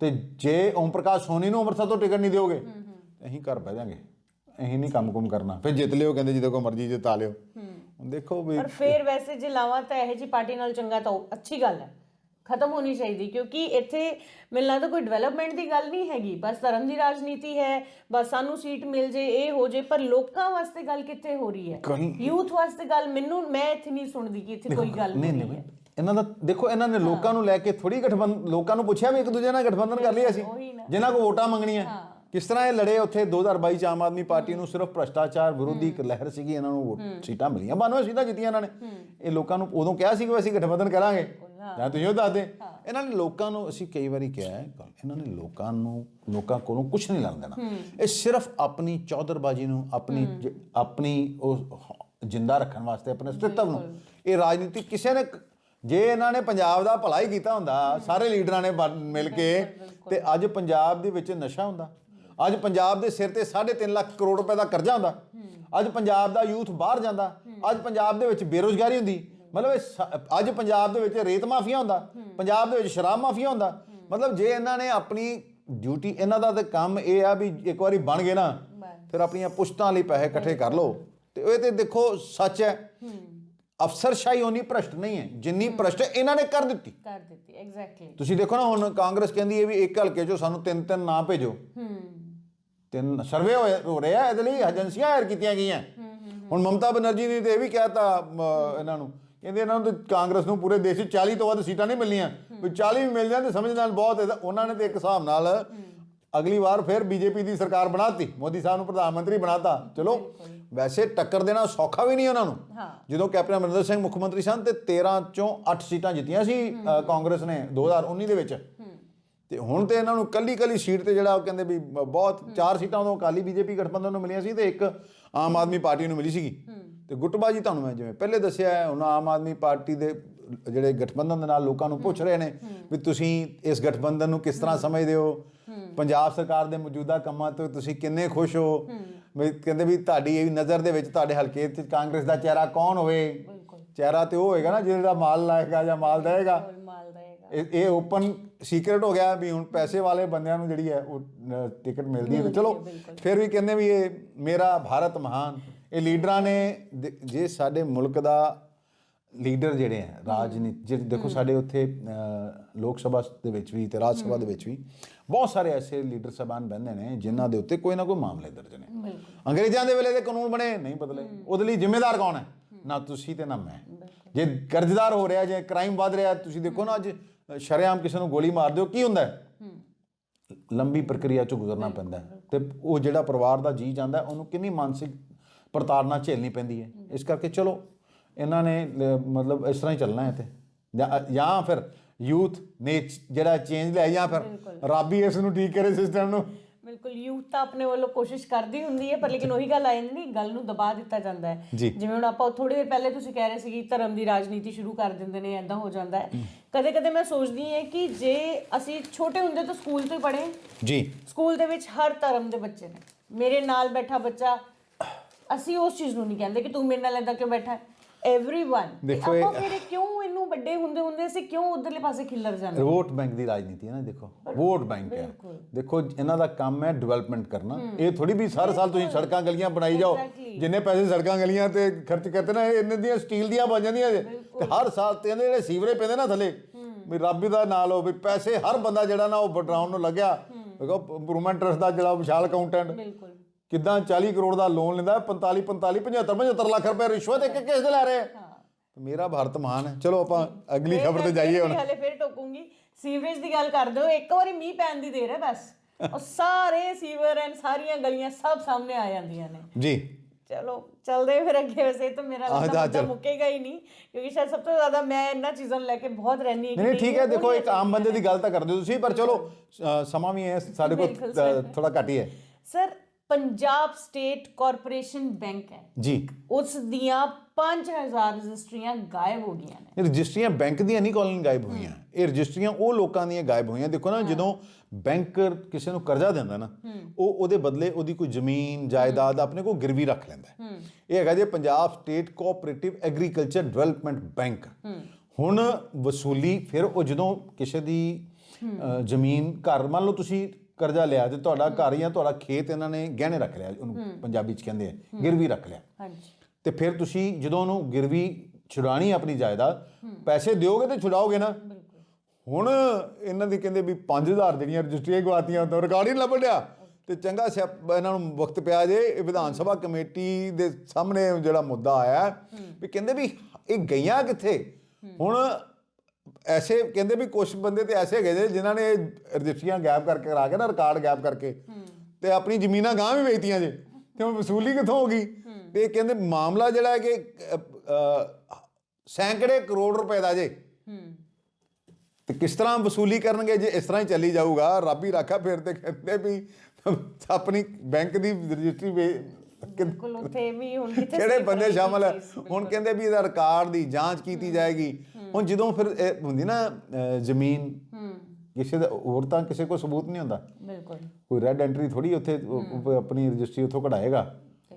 S3: ਤੇ ਜੇ ਓਮ ਪ੍ਰਕਾਸ਼ ਸੋਨੀ ਨੂੰ ਅੰਮ੍ਰਿਤਸਰ ਤੋਂ ਟਿਕਟ ਨਹੀਂ ਦਿਓਗੇ ਅਸੀਂ ਘਰ ਬਹਿ ਜਾਾਂਗੇ। ਅਸੀਂ ਨਹੀਂ ਕੰਮ-ਕੁਮ ਕਰਨਾ। ਫਿਰ ਜਿੱਤ ਲਿਓ ਕਹਿੰਦੇ ਜਦੋਂ ਕੋ ਮਰਜ਼ੀ ਜਿਤਾ ਲਿਓ। ਹੁਣ ਦੇਖੋ ਵੀ
S2: ਪਰ ਫਿਰ ਵੈਸੇ ਜੇ ਲਾਵਾਂ ਤਾਂ ਇਹ ਜੀ ਪਾਰਟੀ ਨਾਲ ਚੰਗਾ ਤਾਂ ਉਹ ਅੱਛੀ ਗੱਲ ਹੈ। ਖਤਮ ਹੋਣੀ ਚਾਹੀਦੀ ਕਿਉਂਕਿ ਇੱਥੇ ਮੈਨੂੰ ਲੱਗਦਾ ਕੋਈ ਡਿਵੈਲਪਮੈਂਟ ਦੀ ਗੱਲ ਨਹੀਂ ਹੈਗੀ। ਬਸ ਧਰਮ ਦੀ ਰਾਜਨੀਤੀ ਹੈ ਬਸ ਸਾਨੂੰ ਸੀਟ ਮਿਲ ਜੇ ਇਹ ਹੋ ਜੇ ਪਰ ਲੋਕਾਂ ਵਾਸਤੇ ਗੱਲ ਕਿੱਥੇ ਹੋ ਰਹੀ ਹੈ? ਯੂਥ ਵਾਸਤੇ ਗੱਲ ਮੈਨੂੰ ਮੈਂ ਇੱਥੇ ਨਹੀਂ ਸੁਣਦੀ ਕਿ ਇੱਥੇ ਕੋਈ ਗੱਲ
S3: ਨਹੀਂ
S2: ਹੋ
S3: ਨਹੀਂ
S2: ਹੈ।
S3: ਇਹਨਾਂ ਦਾ ਦੇਖੋ ਇਹਨਾਂ ਨੇ ਲੋਕਾਂ ਨੂੰ ਲੈ ਕੇ ਥੋੜੀ ਗਠਬੰਧਨ ਲੋਕਾਂ ਨੂੰ ਪੁੱਛਿਆ ਵੀ ਇੱਕ ਦੂਜੇ ਨਾਲ ਗਠਬੰਧਨ ਕਰ ਲਿਆ ਸੀ
S2: ਉਹੀ ਨਾ।
S3: ਜਿਨ੍ਹਾਂ ਕੋ ਵੋਟਾਂ ਮੰਗਣੀਆਂ। ਕਿਸ ਤਰ੍ਹਾਂ ਇਹ ਲੜੇ ਉੱਥੇ? 2022 ਚ ਆਮ ਆਦਮੀ ਪਾਰਟੀ ਨੂੰ ਸਿਰਫ ਭ੍ਰਸ਼ਟਾਚਾਰ ਵਿਰੋਧੀ ਇੱਕ ਲਹਿਰ ਸੀਗੀ ਇਹਨਾਂ ਨੂੰ ਵੋਟ- ਸੀਟਾਂ ਮਿਲੀਆਂ। 92 ਸੀਟਾਂ ਜਿੱਤੀਆਂ ਇਹਨਾਂ ਨੇ। ਇਹ ਲੋਕਾਂ ਨੂੰ ਉਦੋਂ ਕਿਹਾ ਸੀ ਕਿ ਅਸੀਂ ਗਠਬੰਧਨ ਕਰਾਂਗੇ। ਜਾਂ ਤੁਸੀਂ ਉਹ ਦੱਸ ਦੇ। ਇਹਨਾਂ ਨੇ ਲੋਕਾਂ ਨੂੰ ਅਸੀਂ ਕਈ ਵਾਰੀ ਕਿਹਾ ਹੈ ਇਹਨਾਂ ਨੇ ਲੋਕਾਂ ਨੂੰ ਲੋਕਾਂ ਕੋਲੋਂ ਕੁਝ ਨਹੀਂ ਲੈਣ ਦੇਣਾ। ਇਹ ਸਿਰਫ ਆਪਣੀ ਚੌਧਰਬਾਜੀ ਨੂੰ ਆਪਣੀ ਆਪਣੀ ਉਹ ਜਿੰਦਾ ਰੱਖਣ ਵਾਸਤੇ ਆਪਣੇ ਅਸਤਿਤਵ ਨੂੰ। ਇਹ ਰਾਜਨੀਤੀ ਕਿਸੇ ਨੇ ਜੇ ਇਹਨਾਂ ਨੇ ਪੰਜਾਬ ਦਾ ਭਲਾ ਹੀ ਕੀਤਾ ਹੁੰਦਾ ਸਾਰੇ ਲੀਡਰਾਂ ਨੇ ਮਿਲ ਕੇ ਤੇ ਅੱਜ ਪੰਜਾਬ ਦੇ ਵਿੱਚ ਨਸ਼ਾ ਹੁੰਦਾ। ਅੱਜ ਪੰਜਾਬ ਦੇ ਸਿਰ ਤੇ 3.5 ਲੱਖ ਕਰੋੜ ਰੁਪਏ ਦਾ ਕਰਜ਼ਾ ਹੁੰਦਾ ਅੱਜ ਪੰਜਾਬ ਦਾ ਯੂਥ ਬਾਹਰ ਜਾਂਦਾ। ਅੱਜ ਪੰਜਾਬ ਦੇ ਵਿੱਚ ਬੇਰੋਜ਼ਗਾਰੀ ਹੁੰਦੀ। ਮਤਲਬ ਅੱਜ ਪੰਜਾਬ ਦੇ ਵਿੱਚ ਰੇਤ ਮਾਫੀਆ ਹੁੰਦਾ। ਪੰਜਾਬ ਦੇ ਵਿੱਚ ਸ਼ਰਾਬ ਮਾਫੀਆ ਹੁੰਦਾ। ਮਤਲਬ ਜੇ ਇਹਨਾਂ ਨੇ ਆਪਣੀ ਡਿਊਟੀ ਇਹਨਾਂ ਦਾ ਤੇ ਕੰਮ ਇਹ ਆ ਵੀ ਇੱਕ ਵਾਰੀ ਬਣ ਗਏ ਨਾ ਫਿਰ ਆਪਣੀਆਂ ਪੁਸ਼ਤਾਂ ਲਈ ਪੈਸੇ ਇਕੱਠੇ ਕਰ ਲਓ। ਤੇ ਇਹ ਤੇ ਦੇਖੋ ਸੱਚ ਹੈ। ਅਫਸਰਸ਼ਾਹੀ ਉਨੀ ਭ੍ਰਸ਼ਟ ਨਹੀਂ ਹੈ। ਜਿੰਨੀ ਭ੍ਰਸ਼ਟ ਇਹਨਾਂ ਨੇ ਕਰ ਦਿੱਤੀ।
S2: ਕਰ ਦਿੱਤੀ ਐਗਜ਼ੈਕਟਲੀ
S3: ਤੁਸੀਂ ਦੇਖੋ ਨਾ ਹੁਣ ਕਾਂਗਰਸ ਕਹਿੰਦੀ ਹੈ ਵੀ ਇੱਕ ਹਲਕੇ ਚੋਂ ਸਾਨੂੰ ਤਿੰਨ ਤਿੰਨ ਨਾਂ ਭੇਜੋ।
S2: ਹੂੰ।
S3: ਤਿੰਨ ਸਰਵੇ ਹੋ ਰਿਹਾ ਇਹਦੇ ਲਈ ਏਜੰਸੀਆਂ ਹਾਇਰ ਕੀਤੀਆਂ ਗਈਆਂ। ਹੁਣ ਮਮਤਾ ਬਨਰਜੀ ਨੇ ਤੇ ਇਹ ਵੀ ਕਹਿਤਾ ਇਹਨਾਂ ਨੂੰ ਕਹਿੰਦੇ ਇਹਨਾਂ ਨੂੰ ਤੇ ਕਾਂਗਰਸ ਨੂੰ ਪੂਰੇ ਦੇਸ਼ 'ਚ 40 ਤੋਂ ਵੱਧ ਸੀਟਾਂ ਨਹੀਂ ਮਿਲਣੀਆਂ। ਵੀ 40 ਵੀ ਮਿਲ ਜਾਣ ਤੇ ਸਮਝ ਨਾਲ ਬਹੁਤ ਹੈ ਉਹਨਾਂ ਨੇ ਤੇ ਇੱਕ ਹਿਸਾਬ ਨਾਲ ਅਗਲੀ ਵਾਰ ਫਿਰ ਬੀਜੇਪੀ ਦੀ ਸਰਕਾਰ ਬਣਾਤੀ। ਮੋਦੀ ਸਾਹਿਬ ਨੂੰ ਪ੍ਰਧਾਨ ਮੰਤਰੀ ਬਣਾਤਾ। ਚਲੋ ਵੈਸੇ ਟੱਕਰ ਦੇਣਾ ਸੌਖਾ ਵੀ ਨਹੀਂ ਉਹਨਾਂ ਨੂੰ। ਜਦੋਂ ਕੈਪਟਨ ਅਮਰਿੰਦਰ ਸਿੰਘ ਮੁੱਖ ਮੰਤਰੀ ਸਨ ਤੇ 13 ਚੋਂ 8 ਸੀਟਾਂ ਜਿੱਤੀਆਂ ਸੀ ਕਾਂਗਰਸ ਨੇ 2019 ਦੇ ਵਿੱਚ। ਤੇ ਹੁਣ ਤੇ ਇਹਨਾਂ ਨੂੰ ਕੱਲੀ ਕੱਲੀ ਸੀਟ ਤੇ ਜਿਹੜਾ ਉਹ ਕਹਿੰਦੇ ਵੀ ਬਹੁਤ ਚਾਰ ਸੀਟਾਂ ਉਦੋਂ ਅਕਾਲੀ ਬੀਜੇਪੀ ਗਠਬੰਧਨ ਨੂੰ ਮਿਲੀਆਂ ਸੀ ਤੇ ਇੱਕ ਆਮ ਆਦਮੀ ਪਾਰਟੀ ਨੂੰ ਮਿਲੀ ਸੀਗੀ। ਤੇ ਗੁੱਟਬਾਜੀ ਤੁਹਾਨੂੰ ਮੈਂ ਜਿਵੇਂ ਪਹਿਲੇ ਦੱਸਿਆ ਹੈ, ਹੁਣ ਆਮ ਆਦਮੀ ਪਾਰਟੀ ਦੇ ਜਿਹੜੇ ਗਠਬੰਧਨ ਦੇ ਨਾਲ ਲੋਕਾਂ ਨੂੰ ਪੁੱਛ ਰਹੇ ਨੇ ਵੀ ਤੁਸੀਂ ਇਸ ਗਠਬੰਧਨ ਨੂੰ ਕਿਸ ਤਰ੍ਹਾਂ ਸਮਝਦੇ ਹੋ? ਪੰਜਾਬ ਸਰਕਾਰ ਦੇ ਮੌਜੂਦਾ ਕੰਮਾਂ ਤੋਂ ਤੁਸੀਂ ਕਿੰਨੇ ਖੁਸ਼ ਹੋ? ਵੀ ਕਹਿੰਦੇ ਵੀ ਤੁਹਾਡੀ ਇਹ ਨਜ਼ਰ ਦੇ ਵਿੱਚ ਤੁਹਾਡੇ ਹਲਕੇ 'ਚ ਕਾਂਗਰਸ ਦਾ ਚਿਹਰਾ ਕੌਣ ਹੋਵੇ? ਚਿਹਰਾ ਤੇ ਉਹ ਹੋਏਗਾ ਨਾ ਜਿਹੜਾ ਮਾਲ ਲਾਏਗਾ ਜਾਂ ਮਾਲ ਇਹ ਇਹ ਓਪਨ ਸੀਕ੍ਰੇਟ ਹੋ ਗਿਆ ਵੀ ਹੁਣ ਪੈਸੇ ਵਾਲੇ ਬੰਦਿਆਂ ਨੂੰ ਜਿਹੜੀ ਹੈ ਉਹ ਟਿਕਟ ਮਿਲਦੀ ਹੈ ਚਲੋ ਫਿਰ ਵੀ ਕਹਿੰਦੇ ਵੀ ਇਹ ਮੇਰਾ ਭਾਰਤ ਮਹਾਨ ਇਹ ਲੀਡਰਾਂ ਨੇ ਜੇ ਸਾਡੇ ਮੁਲਕ ਦਾ ਲੀਡਰ ਜਿਹੜੇ ਹੈ ਰਾਜਨੀਤੀ ਜਿਹੜੇ ਦੇਖੋ ਸਾਡੇ ਉੱਥੇ ਲੋਕ ਸਭਾ ਦੇ ਵਿੱਚ ਵੀ ਤੇ ਰਾਜ ਸਭਾ ਦੇ ਵਿੱਚ ਵੀ ਬਹੁਤ ਸਾਰੇ ਐਸੇ ਲੀਡਰ ਸਬਾਨ ਬੰਦੇ ਨੇ ਜਿਨ੍ਹਾਂ ਦੇ ਉੱਤੇ ਕੋਈ ਨਾ ਕੋਈ ਮਾਮਲੇ ਦਰਜ ਨੇ। ਅੰਗਰੇਜ਼ਾਂ ਦੇ ਵੇਲੇ ਦੇ ਕਾਨੂੰਨ ਬਣੇ ਨਹੀਂ ਬਦਲੇ। ਉਹਦੇ ਲਈ ਜ਼ਿੰਮੇਦਾਰ ਕੌਣ ਹੈ? ਨਾ ਤੁਸੀਂ ਤੇ ਨਾ ਮੈਂ। ਜੇ ਕਰਜ਼ਦਾਰ ਹੋ ਰਿਹਾ ਜੇ ਕ੍ਰਾਈਮ ਵੱਧ ਰਿਹਾ ਤੁਸੀਂ ਦੇਖੋ ਨਾ ਅੱਜ ਸ਼ਰੇਆਮ ਕਿਸੇ ਨੂੰ ਗੋਲੀ ਮਾਰ ਦਿਓ ਕੀ ਹੁੰਦਾ ਲੰਬੀ ਪ੍ਰਕਿਰਿਆ ਚੋਂ ਗੁਜ਼ਰਨਾ ਪੈਂਦਾ ਤੇ ਉਹ ਜਿਹੜਾ ਪਰਿਵਾਰ ਦਾ ਜੀ ਜਾਂਦਾ ਉਹਨੂੰ ਕਿੰਨੀ ਮਾਨਸਿਕ ਪ੍ਰਤਾੜਨਾ ਝੇਲਣੀ ਪੈਂਦੀ ਹੈ। ਇਸ ਕਰਕੇ ਚਲੋ ਇਹਨਾਂ ਨੇ ਲ- ਮਤਲਬ ਇਸ ਤਰ੍ਹਾਂ ਹੀ ਚੱਲਣਾ ਹੈ ਤੇ ਜਾਂ ਫਿਰ ਯੂਥ ਨੇ ਜਿਹੜਾ ਚੇਂਜ ਲਿਆ ਜਾਂ ਫਿਰ ਰੱਬ ਹੀ ਇਸ ਨੂੰ ਠੀਕ ਕਰੇ ਸਿਸਟਮ ਨੂੰ।
S2: ਬਿਲਕੁਲ ਯੂਥ ਤਾਂ ਆਪਣੇ ਵੱਲੋਂ ਕੋਸ਼ਿਸ਼ ਕਰਦੀ ਹੁੰਦੀ ਹੈ ਪਰ ਲੇਕਿਨ ਉਹੀ ਗੱਲ ਆ ਜਾਂਦੀ ਨਹੀਂ ਗੱਲ ਨੂੰ ਦਬਾ ਦਿੱਤਾ ਜਾਂਦਾ ਹੈ। ਜਿਵੇਂ ਹੁਣ ਆਪਾਂ ਥੋੜੀ ਦੇਰ ਪਹਿਲੇ ਤੁਸੀਂ ਕਹਿ ਰਹੇ ਸੀ ਕਿ ਧਰਮ ਦੀ ਰਾਜਨੀਤੀ ਸ਼ੁਰੂ ਕਰ ਦਿੰਦੇ ਨੇ ਐਦਾਂ ਹੋ ਜਾਂਦਾ ਹੈ। ਕਦੇ ਕਦੇ ਮੈਂ ਸੋਚਦੀ ਹਾਂ ਕਿ ਜੇ ਅਸੀਂ ਛੋਟੇ ਹੁੰਦੇ ਤੋਂ ਸਕੂਲ ਤੋਂ ਹੀ ਪੜ੍ਹੇ
S3: ਜੀ।
S2: ਸਕੂਲ ਦੇ ਵਿੱਚ ਹਰ ਧਰਮ ਦੇ ਬੱਚੇ ਨੇ। ਮੇਰੇ ਨਾਲ ਬੈਠਾ ਬੱਚਾ ਅਸੀਂ ਉਸ ਚੀਜ਼ ਨੂੰ ਨਹੀਂ ਕਹਿੰਦੇ ਕਿ ਤੂੰ ਮੇਰੇ ਨਾਲ ਏਦਾਂ ਕਿਉਂ ਬੈਠਾ ਐਵਰੀਵਨ
S3: ਦੇਖੋ ਇਹ-
S2: ਆਪਾਂ ਫਿਰ ਇਹ ਕਿਉਂ ਇਹਨੂੰ ਵੱਡੇ ਹੁੰਦੇ ਹੁੰਦੇ ਅਸੀਂ ਕਿਉਂ ਉਧਰਲੇ ਪਾਸੇ ਖਿੱਲਰ ਜਾਂਦੇ?
S3: ਵੋਟ ਬੈਂਕ ਦੀ ਰਾਜਨੀਤੀ ਹੈ ਨਾ ਦੇਖੋ। ਵੋਟ ਬੈਂਕ ਹੈ। ਦੇਖੋ ਇਹਨਾਂ ਦਾ ਕੰਮ ਹੈ ਡਿਵੈਲਪਮੈਂਟ ਕਰਨਾ। ਇਹ ਥੋੜੀ ਵੀ ਹਰ ਸਾਲ ਤੁਸੀਂ ਸੜਕਾਂ ਗਲੀਆਂ ਬਣਾਈ ਜਾਓ।
S2: Exactly.
S3: ਜਿੰਨੇ ਪੈਸੇ ਸੜਕਾਂ ਗਲੀਆਂ ਤੇ ਖਰਚ ਕਰਤੇ ਨਾ ਇਹ ਇਹਨਾਂ ਦੀਆਂ ਸਟੀਲ ਦੀਆਂ ਬਣ ਜਾਂਦੀਆਂ ਜੇ। ਤੇ ਹਰ ਸਾਲ ਤੇ ਇਹਦੇ ਜਿਹੜੇ ਸੀਵਰੇ ਪੈਂਦੇ ਨਾ ਥੱਲੇ ਵੀ ਰੱਬ ਦਾ ਨਾਲ ਲਓ ਵੀ ਪੈਸੇ ਹਰ ਬੰਦਾ ਜਿਹੜਾ ਨਾ ਉਹ ਬਟਰਾਉਣ ਨੂੰ ਲੱਗਿਆ। ਦੇਖੋ ਇੰਪਰੂਵਮੈਂਟ ਟਰਸਟ ਦਾ ਜਿਹੜਾ ਵਿਸ਼ਾਲ ਅਕਾਊਂਟੈਂਟ
S2: ਬਿਲਕੁਲ।
S3: ਕਿਦਾਂ 40 ਕਰੋੜ ਦਾ ਲੋਨ ਲੈਂਦਾ 45 45 75 75 ਲੱਖ ਰੁਪਏ ਰਿਸ਼ਵਤ ਇੱਕ ਕਿਸ ਦੇ ਲੈ ਰਹੇ? ਆ ਮੇਰਾ ਭਾਰਤ ਮਹਾਨ ਹੈ। ਚਲੋ ਆਪਾਂ ਅਗਲੀ ਖਬਰ ਤੇ ਜਾਈਏ ਹੁਣ।
S2: ਹਲੇ ਫਿਰ ਟੋਕੂੰਗੀ। ਸੀਵਰੇਜ ਦੀ ਗੱਲ ਕਰ ਦਿਓ ਇੱਕ ਵਾਰੀ ਮੀਂਹ ਪੈਣ ਦੀ ਦੇਰ ਹੈ ਬਸ। ਉਹ ਸਾਰੇ ਸੀਵਰ ਐਂਡ ਸਾਰੀਆਂ ਗਲੀਆਂ ਸਭ ਸਾਹਮਣੇ ਆ ਜਾਂਦੀਆਂ ਨੇ।
S3: ਜੀ।
S2: ਚਲੋ ਚਲਦੇ ਫਿਰ ਅੱਗੇ ਵੈਸੇ ਤਾਂ ਮੇਰਾ ਲੱਗਦਾ। ਮੁੱਕੇਗਾ ਹੀ ਨਹੀਂ ਕਿਉਂਕਿ ਸ਼ਾਇਦ ਸਭ ਤੋਂ ਜ਼ਿਆਦਾ ਮੈਂ ਇਹਨਾਂ ਚੀਜ਼ਾਂ ਨੂੰ ਲੈ ਕੇ ਬਹੁਤ ਰਹਿੰਦੀ ਹਾਂ
S3: ਨਹੀਂ ਨਹੀਂ ਠੀਕ ਹੈ ਦੇਖੋ ਇੱਕ ਆਮ ਬੰਦੇ ਦੀ ਗੱਲ ਤਾਂ ਕਰਦੇ ਹੋ ਤੁਸੀਂ ਪਰ ਚਲੋ ਸਮਾਂ ਵੀ ਹੈ ਸਾਡੇ ਕੋਲ ਥੋੜਾ ਘੱਟ ਹੀ ਹੈ।
S2: Sir Punjab state corporation bank ਹੈ।
S3: ਜੀ।
S2: ਉਸ ਦੀਆਂ 5000 ਰਜਿਸਟਰੀਆਂ ਗਾਇਬ ਹੋ ਗਈਆਂ ਨੇ।
S3: ਰਜਿਸਟਰੀਆਂ ਬੈਂਕ ਦੀਆਂ ਨਹੀਂ ਕਾਲਨ ਗਾਇਬ ਹੋਈਆਂ। ਇਹ ਰਜਿਸਟਰੀਆਂ ਉਹ ਲੋਕਾਂ ਦੀਆਂ ਗਾਇਬ ਹੋਈਆਂ। ਦੇਖੋ ਨਾ ਜਦੋਂ ਬੈਂਕ ਕਿਸੇ ਨੂੰ ਕਰਜ਼ਾ ਦਿੰਦਾ ਨਾ ਉਹ ਉਹਦੇ ਬਦਲੇ ਉਹਦੀ ਕੋਈ ਜ਼ਮੀਨ ਜਾਇਦਾਦ ਆਪਣੇ ਕੋਲ ਗਿਰਵੀ ਰੱਖ ਲੈਂਦਾ। ਇਹ ਹੈਗਾ ਜੇ Punjab state cooperative agriculture development bank ਹੁਣ ਵਸੂਲੀ ਫਿਰ ਉਹ ਜਦੋਂ ਕਿਸੇ ਦੀ ਜ਼ਮੀਨ ਘਰ ਮੰਨ ਲਓ ਤੁਸੀਂ ਕਰਜ਼ਾ ਲਿਆ ਤੇ ਤੁਹਾਡਾ ਘਰ ਜਾਂ ਤੁਹਾਡਾ ਖੇਤ ਇਹਨਾਂ ਨੇ ਗਹਿਣੇ ਰੱਖ ਲਿਆ ਉਹਨੂੰ ਪੰਜਾਬੀ ਚ ਕਹਿੰਦੇ ਆ ਗਿਰਵੀ ਰੱਖ ਲਿਆ।
S2: ਹਾਂਜੀ।
S3: ਤੇ ਫਿਰ ਤੁਸੀਂ ਜਦੋਂ ਉਹਨੂੰ ਗਿਰਵੀ ਛੁਡਾਣੀ ਆਪਣੀ ਜਾਇਦਾਦ ਪੈਸੇ ਦਿਓਗੇ ਤੇ ਛੁਡਾਓਗੇ ਨਾ? ਹੁਣ ਇਹਨਾਂ ਦੀ ਕਹਿੰਦੇ ਵੀ 5000 ਜਿਹੜੀਆਂ ਰਜਿਸਟਰੀਆਂ ਗਵਾਤੀਆਂ ਤਾਂ ਰਿਕਾਰਡ ਹੀ ਲੱਭ ਲਿਆ ਤੇ ਚੰਗਾ ਇਹਨਾਂ ਨੂੰ ਵਕਤ ਪਿਆ ਜੇ ਇਹ ਵਿਧਾਨ ਸਭਾ ਕਮੇਟੀ ਦੇ ਸਾਹਮਣੇ ਜਿਹੜਾ ਮੁੱਦਾ ਆਇਆ ਵੀ ਕਹਿੰਦੇ ਵੀ ਇਹ ਗਈਆਂ ਕਿੱਥੇ? ਹੁਣ ਐਸੇ ਕਹਿੰਦੇ ਵੀ ਕੁਝ ਬੰਦੇ ਤੇ ਐਸੇ ਹੈਗੇ ਜੇ ਜਿਨ੍ਹਾਂ ਨੇ ਰਜਿਸਟਰੀਆਂ ਗਾਇਬ ਕਰਕੇ ਕਰਾ ਕੇ ਨਾ, ਰਿਕਾਰਡ ਗਾਇਬ ਕਰਕੇ। ਤੇ ਆਪਣੀ ਜ਼ਮੀਨਾਂ ਗਾਂ ਵੀ ਵੇਚਤੀਆਂ ਜੇ, ਤੇ ਹੁਣ ਵਸੂਲੀ ਕਿੱਥੋਂ ਹੋ ਗਈ? ਤੇ ਕਹਿੰਦੇ ਮਾਮਲਾ ਜਿਹੜਾ ਹੈ ਕਿ ਸੈਂਕੜੇ ਕਰੋੜ ਰੁਪਏ ਦਾ ਜੇ। ਤੇ ਕਿਸ ਤਰ੍ਹਾਂ ਵਸੂਲੀ ਕਰਨਗੇ ਜੇ ਇਸ ਤਰ੍ਹਾਂ ਹੀ ਚੱਲੀ ਜਾਊਗਾ? ਰੱਬ ਹੀ ਰਾਖਾ ਫਿਰ ਤੇ ਕਹਿੰਦੇ ਵੀ ਆਪਣੀ ਬੈਂਕ ਦੀ ਰਜਿਸਟਰੀ
S2: ਬਿਲਕੁਲ ਉੱਥੇ ਵੀ ਹੁਣ ਕਿੱਥੇ
S3: ਕਿਹੜੇ ਬੰਦੇ ਸ਼ਾਮਲ ਹੈ। ਹੁਣ ਕਹਿੰਦੇ ਵੀ ਇਹਦਾ ਰਿਕਾਰਡ ਦੀ ਜਾਂਚ ਕੀਤੀ ਜਾਏਗੀ। ਹੁਣ ਜਦੋਂ ਫਿਰ ਹੁੰਦੀ ਨਾ ਜ਼ਮੀਨ ਕਿਸੇ ਦਾ ਹੋਰ ਤਾਂ ਕਿਸੇ ਕੋਲ ਸਬੂਤ ਨਹੀਂ ਹੁੰਦਾ।
S2: ਬਿਲਕੁਲ।
S3: ਕੋਈ ਰੈੱਡ ਐਂਟਰੀ ਥੋੜੀ ਉੱਥੇ ਆਪਣੀ ਰਜਿਸਟਰੀ ਉੱਥੋਂ ਕਢਾਏਗਾ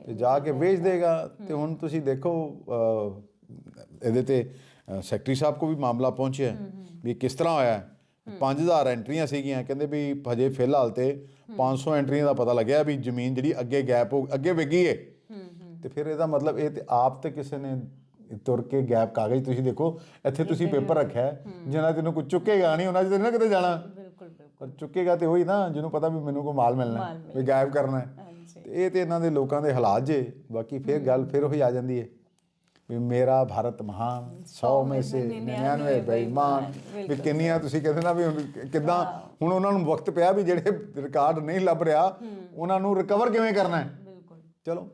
S3: ਤੇ ਜਾ ਕੇ ਵੇਚ ਦੇਗਾ। ਤੇ ਹੁਣ ਤੁਸੀਂ ਦੇਖੋ ਇਹਦੇ ਤੇ ਸੈਕਟਰੀ ਸਾਹਿਬ ਕੋ ਵੀ ਮਾਮਲਾ ਪਹੁੰਚਿਆ। ਵੀ ਕਿਸ ਤਰ੍ਹਾਂ ਹੋਇਆ? ਹੈ। 5000 ਐਂਟਰੀਆਂ ਸੀਗੀਆਂ। ਕਹਿੰਦੇ ਵੀ ਹਜੇ ਫਿਲਹਾਲ ਤੇ 500 ਐਂਟਰੀਆਂ ਦਾ ਪਤਾ ਲੱਗਿਆ ਵੀ ਜ਼ਮੀਨ ਜਿਹੜੀ ਅੱਗੇ ਗੈਪ ਹੋ ਅੱਗੇ ਵਿਕੀ ਏ। ਤੇ ਫਿਰ ਇਹਦਾ ਮਤਲਬ ਇਹ ਤੇ ਆਪ ਤੇ ਕਿਸੇ ਨੇ ਤੁਰ ਕੇ ਗੈਪ ਕਾਗਜ਼ ਤੁਸੀਂ ਦੇਖੋ ਇੱਥੇ ਤੁਸੀਂ ਪੇਪਰ ਰੱਖਿਆ ਜਿਨ੍ਹਾਂ ਤੈਨੂੰ ਕੋਈ ਚੁੱਕੇਗਾ ਨਹੀਂ ਉਹਨਾਂ ਨਾ ਕਿਤੇ ਜਾਣਾ।
S2: ਬਿਲਕੁਲ ਬਿਲਕੁਲ।
S3: ਪਰ ਚੁੱਕੇਗਾ ਤੇ ਉਹੀ ਨਾ ਜਿਹਨੂੰ ਪਤਾ ਵੀ ਮੈਨੂੰ ਕੋ ਮਾਲ ਮਿਲਣਾ ਹੈ, ਵੀ ਗਾਇਬ ਕਰਨਾ ਹੈ। ਤੇ ਇਹ ਤੇ ਇਹਨਾਂ ਦੇ ਲੋਕਾਂ ਦੇ ਹਾਲਾਤ ਜੇ ਬਾਕੀ ਫਿਰ ਗੱਲ ਫਿਰ ਉਹੀ ਆ ਜਾਂਦੀ ਹੈ ਵੀ ਮੇਰਾ ਭਾਰਤ ਮਹਾਨ 100 में से 99 ਬੇਈਮਾਨ। ਵੀ ਕਿੰਨੀਆਂ ਤੁਸੀਂ ਕਹਿੰਦੇ ਨਾ ਵੀ ਕਿੱਦਾਂ ਹੁਣ ਉਹਨਾਂ ਨੂੰ ਵਕਤ ਪਿਆ ਵੀ ਜਿਹੜੇ ਰਿਕਾਰਡ ਨਹੀਂ ਲੱਭ ਰਿਹਾ ਉਹਨਾਂ ਨੂੰ ਰਿਕਵਰ ਕਿਵੇਂ ਕਰਨਾ ਹੈ?
S2: ਬਿਲਕੁਲ।
S3: ਚਲੋ।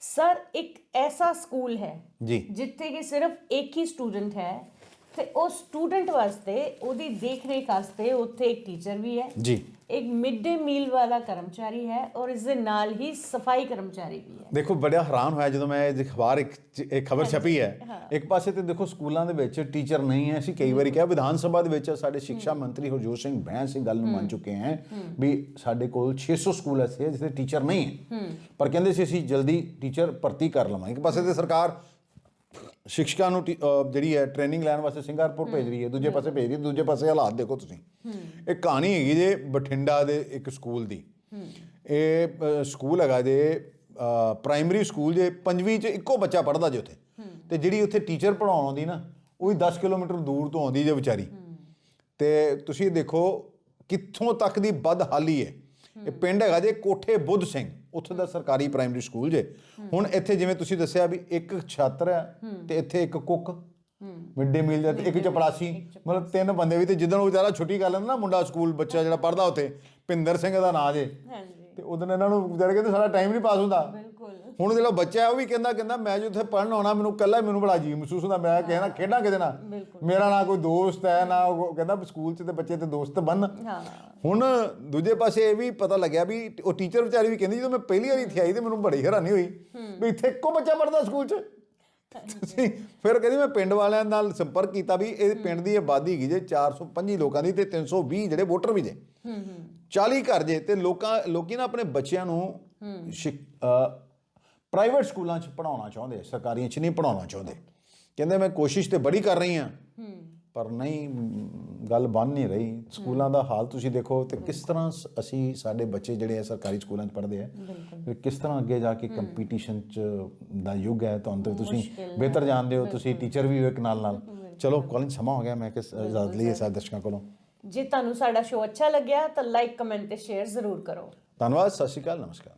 S2: ਸਰ ਇੱਕ ਐਸਾ ਸਕੂਲ ਹੈ
S3: ਜੀ।
S2: ਜਿੱਥੇ ਕਿ ਸਿਰਫ ਇੱਕ ਹੀ ਸਟੂਡੈਂਟ ਹੈ ਤੇ ਉਹ ਸਟੂਡੈਂਟ ਵਾਸਤੇ ਉਹਦੀ ਦੇਖਰੇਖ ਵਾਸਤੇ ਉੱਥੇ ਇੱਕ ਟੀਚਰ ਵੀ ਹੈ।
S3: ਜੀ।
S2: ਇੱਕ ਮਿਡ ਡੇ ਮੀਲ ਵਾਲਾ ਕਰਮਚਾਰੀ ਹੈ ਔਰ ਇਸ ਦੇ ਨਾਲ ਹੀ ਸਫ਼ਾਈ ਕਰਮਚਾਰੀ ਵੀ ਹੈ
S3: ਦੇਖੋ ਬੜਾ ਹੈਰਾਨ ਹੋਇਆ ਜਦੋਂ ਮੈਂ ਇਹ ਅਖਬਾਰ ਇੱਕ ਇਹ ਖਬਰ ਛਪੀ ਹੈ ਇੱਕ ਪਾਸੇ ਤੇ ਦੇਖੋ ਸਕੂਲਾਂ ਦੇ ਵਿੱਚ ਟੀਚਰ ਨਹੀਂ ਹੈ ਅਸੀਂ ਕਈ ਵਾਰੀ ਕਿਹਾ ਵਿਧਾਨ ਸਭਾ ਦੇ ਵਿੱਚ ਸਾਡੇ ਸਿੱਖਿਆ ਮੰਤਰੀ ਹਰਜੋਤ ਸਿੰਘ ਬੈਂਸ ਇਹ ਗੱਲ ਨੂੰ ਮੰਨ ਚੁੱਕੇ ਹੈ ਵੀ ਸਾਡੇ ਕੋਲ 600 ਸਕੂਲ ਐਸੇ ਹੈ ਜਿੱਥੇ ਟੀਚਰ ਨਹੀਂ ਹੈ ਪਰ ਕਹਿੰਦੇ ਸੀ ਅਸੀਂ ਜਲਦੀ ਟੀਚਰ ਭਰਤੀ ਕਰ ਲਵਾਂਗੇ ਇੱਕ ਪਾਸੇ ਤੇ ਸਰਕਾਰ ਸਿੱਖਿਆ ਨੂੰ ਟੀ- ਅਹ ਜਿਹੜੀ ਹੈ ਟ੍ਰੇਨਿੰਗ ਲੈਣ ਵਾਸਤੇ ਸਿੰਗਾਪੁਰ ਭੇਜ ਰਹੀ ਹੈ ਦੂਜੇ ਪਾਸੇ ਭੇਜ ਰਹੀ ਹੈ ਦੂਜੇ ਪਾਸੇ ਹਾਲਾਤ ਦੇਖੋ ਤੁਸੀਂ। ਇਹ ਕਹਾਣੀ ਹੈਗੀ ਜੇ ਬਠਿੰਡਾ ਦੇ ਇੱਕ ਸਕੂਲ ਦੀ। ਇਹ ਅਹ, ਸਕੂਲ ਹੈਗਾ ਜੇ ਪ੍ਰਾਇਮਰੀ ਸਕੂਲ ਜੇ ਪੰਜਵੀਂ ਚ ਇੱਕੋ ਬੱਚਾ ਪੜਦਾ ਜੇ ਉੱਥੇ। ਤੇ ਜਿਹੜੀ ਉੱਥੇ ਟੀਚਰ ਪੜਾਉਣ ਆਉਂਦੀ ਨਾ ਉਹ ਵੀ 10 ਕਿਲੋਮੀਟਰ ਦੂਰ ਤੋਂ ਆਉਂਦੀ ਜੇ ਵਿਚਾਰੀ। ਤੇ ਤੁਸੀਂ ਦੇਖੋ ਕਿੱਥੋਂ ਤੱਕ ਦੀ ਬਦਹਾਲੀ ਹੈ। ਇਹ ਪਿੰਡ ਹੈਗਾ ਜੇ ਕੋਠੇ ਬੁੱਧ ਸਿੰਘ ਉੱਥੇ ਦਾ ਸਰਕਾਰੀ ਪ੍ਰਾਇਮਰੀ ਸਕੂਲ ਜੇ। ਹੁਣ ਇੱਥੇ ਜਿਵੇਂ ਤੁਸੀਂ ਦੱਸਿਆ ਵੀ ਇੱਕ ਛਾਤਰ ਹੈ ਤੇ ਇੱਥੇ ਇੱਕ ਕੁੱਕ ਮਿਡ ਡੇ ਮੀਲ ਦਾ ਇੱਕ ਚਪੜਾਸੀ ਮਤਲਬ ਤਿੰਨ ਬੰਦੇ ਵੀ ਤੇ ਜਿੱਦਣ ਉਹ ਵਿਚਾਰਾ ਛੁੱਟੀ ਕਰ ਲੈਂਦਾ ਨਾ ਮੁੰਡਾ ਸਕੂਲ ਬੱਚਾ ਜਿਹੜਾ ਪੜਦਾ ਉੱਥੇ ਭਿੰਦਰ ਸਿੰਘ ਦਾ ਨਾਂ ਜੇ। ਤੇ ਉਦੋਂ ਇਹਨਾਂ ਨੂੰ ਵਿਚਾਰੇ ਕਹਿੰਦੇ ਸਾਡਾ ਟਾਈਮ ਨਹੀਂ ਪਾਸ ਹੁੰਦਾ। ਹੁਣ ਜਿਹੜਾ ਬੱਚਾ ਹੈ ਉਹ ਵੀ ਕਹਿੰਦਾ ਕਹਿੰਦਾ ਮੈਂ ਜੇ ਉੱਥੇ ਪੜਨ ਆਉਣਾ ਮੈਨੂੰ ਕੱਲਾ ਮੈਨੂੰ ਬੜਾ ਅਜੀਬ ਮਹਿਸੂਸ ਹੁੰਦਾ। ਮੈਂ ਕਹਿੰਦਾ ਖੇਡਾਂ ਕਿਹਦੇ ਨਾਲ? ਮੇਰਾ ਨਾ ਕੋਈ ਦੋਸਤ ਹੈ ਨਾ ਉਹ ਕਹਿੰਦਾ ਸਕੂਲ 'ਚ ਤੇ ਬੱਚੇ ਤੇ ਦੋਸਤ ਬਣ।
S2: ਹਾਂ।
S3: ਹੁਣ ਦੂਜੇ ਪਾਸੇ ਇਹ ਵੀ ਪਤਾ ਲੱਗਿਆ ਵੀ ਉਹ ਟੀਚਰ ਵਿਚਾਰੀ ਵੀ ਕਹਿੰਦੀ ਜਦੋਂ ਮੈਂ ਪਹਿਲੀ ਵਾਰੀ ਇੱਥੇ ਆਈ ਤੇ ਮੈਨੂੰ ਬੜੀ ਹੈਰਾਨੀ ਹੋਈ ਵੀ ਇੱਥੇ ਇੱਕੋ ਬੱਚਾ ਪੜਦਾ ਸਕੂਲ 'ਚ। ਤੁਸੀਂ ਫਿਰ ਕਹਿੰਦੀ ਮੈਂ ਪਿੰਡ ਵਾਲਿਆਂ ਨਾਲ ਸੰਪਰਕ ਕੀਤਾ ਵੀ ਇਹ ਪਿੰਡ ਦੀ ਆਬਾਦੀ ਹੈਗੀ ਜੇ 425 ਲੋਕਾਂ ਦੀ ਤੇ 320 ਜਿਹੜੇ ਵੋਟਰ ਵੀ ਜੇ। 40 ਘਰ ਜੇ ਤੇ ਲੋਕਾਂ ਲੋਕੀ ਨਾ ਆਪਣੇ ਬੱਚਿਆਂ ਨੂੰ ਪ੍ਰਾਈਵੇਟ ਸਕੂਲਾਂ 'ਚ ਪੜਾਉਣਾ ਚਾਹੁੰਦੇ ਸਰਕਾਰੀਆਂ 'ਚ ਨਹੀਂ ਪੜਾਉਣਾ ਚਾਹੁੰਦੇ। ਕਹਿੰਦੇ ਮੈਂ ਕੋਸ਼ਿਸ਼ ਤੇ ਬੜੀ ਕਰ ਰਹੀ ਹਾਂ ਪਰ ਨਹੀਂ ਗੱਲ ਬਣ ਨਹੀਂ ਰਹੀ। ਸਕੂਲਾਂ ਦਾ ਹਾਲ ਤੁਸੀਂ ਦੇਖੋ ਤੇ ਕਿਸ ਤਰ੍ਹਾਂ ਅਸੀਂ ਸਾਡੇ ਬੱਚੇ ਜਿਹੜੇ ਆ ਸਰਕਾਰੀ ਸਕੂਲਾਂ 'ਚ ਪੜ੍ਹਦੇ ਆ ਫਿਰ ਕਿਸ ਤਰ੍ਹਾਂ ਅੱਗੇ ਜਾ ਕੇ ਕੰਪੀਟੀਸ਼ਨ 'ਚ ਦਾ ਯੁੱਗ ਹੈ ਤੁਹਾਨੂੰ ਤੇ ਤੁਸੀਂ ਬਿਹਤਰ ਜਾਣਦੇ ਹੋ ਤੁਸੀਂ ਟੀਚਰ ਵੀ ਹੋ ਇੱਕ ਨਾਲ ਨਾਲ। ਚਲੋ ਕਾਲਿੰਗ ਸਮਾਂ ਹੋ ਗਿਆ ਮੈਂ ਕਿ ਇਜਾਜ਼ਤ ਲਈ ਸਾਰੇ। ਦਰਸ਼ਕਾਂ ਕੋਲੋਂ।
S2: ਜੇ ਤੁਹਾਨੂੰ ਸਾਡਾ ਸ਼ੋਅ ਅੱਛਾ ਲੱਗਿਆ ਤਾਂ ਲਾਈਕ ਕਮੈਂਟ ਤੇ ਸ਼ੇਅਰ ਜ਼ਰੂਰ ਕਰੋ।
S3: ਧੰਨਵਾਦ ਸਤਿ ਸ਼੍ਰੀ ਅਕਾਲ ਨਮਸਕਾਰ।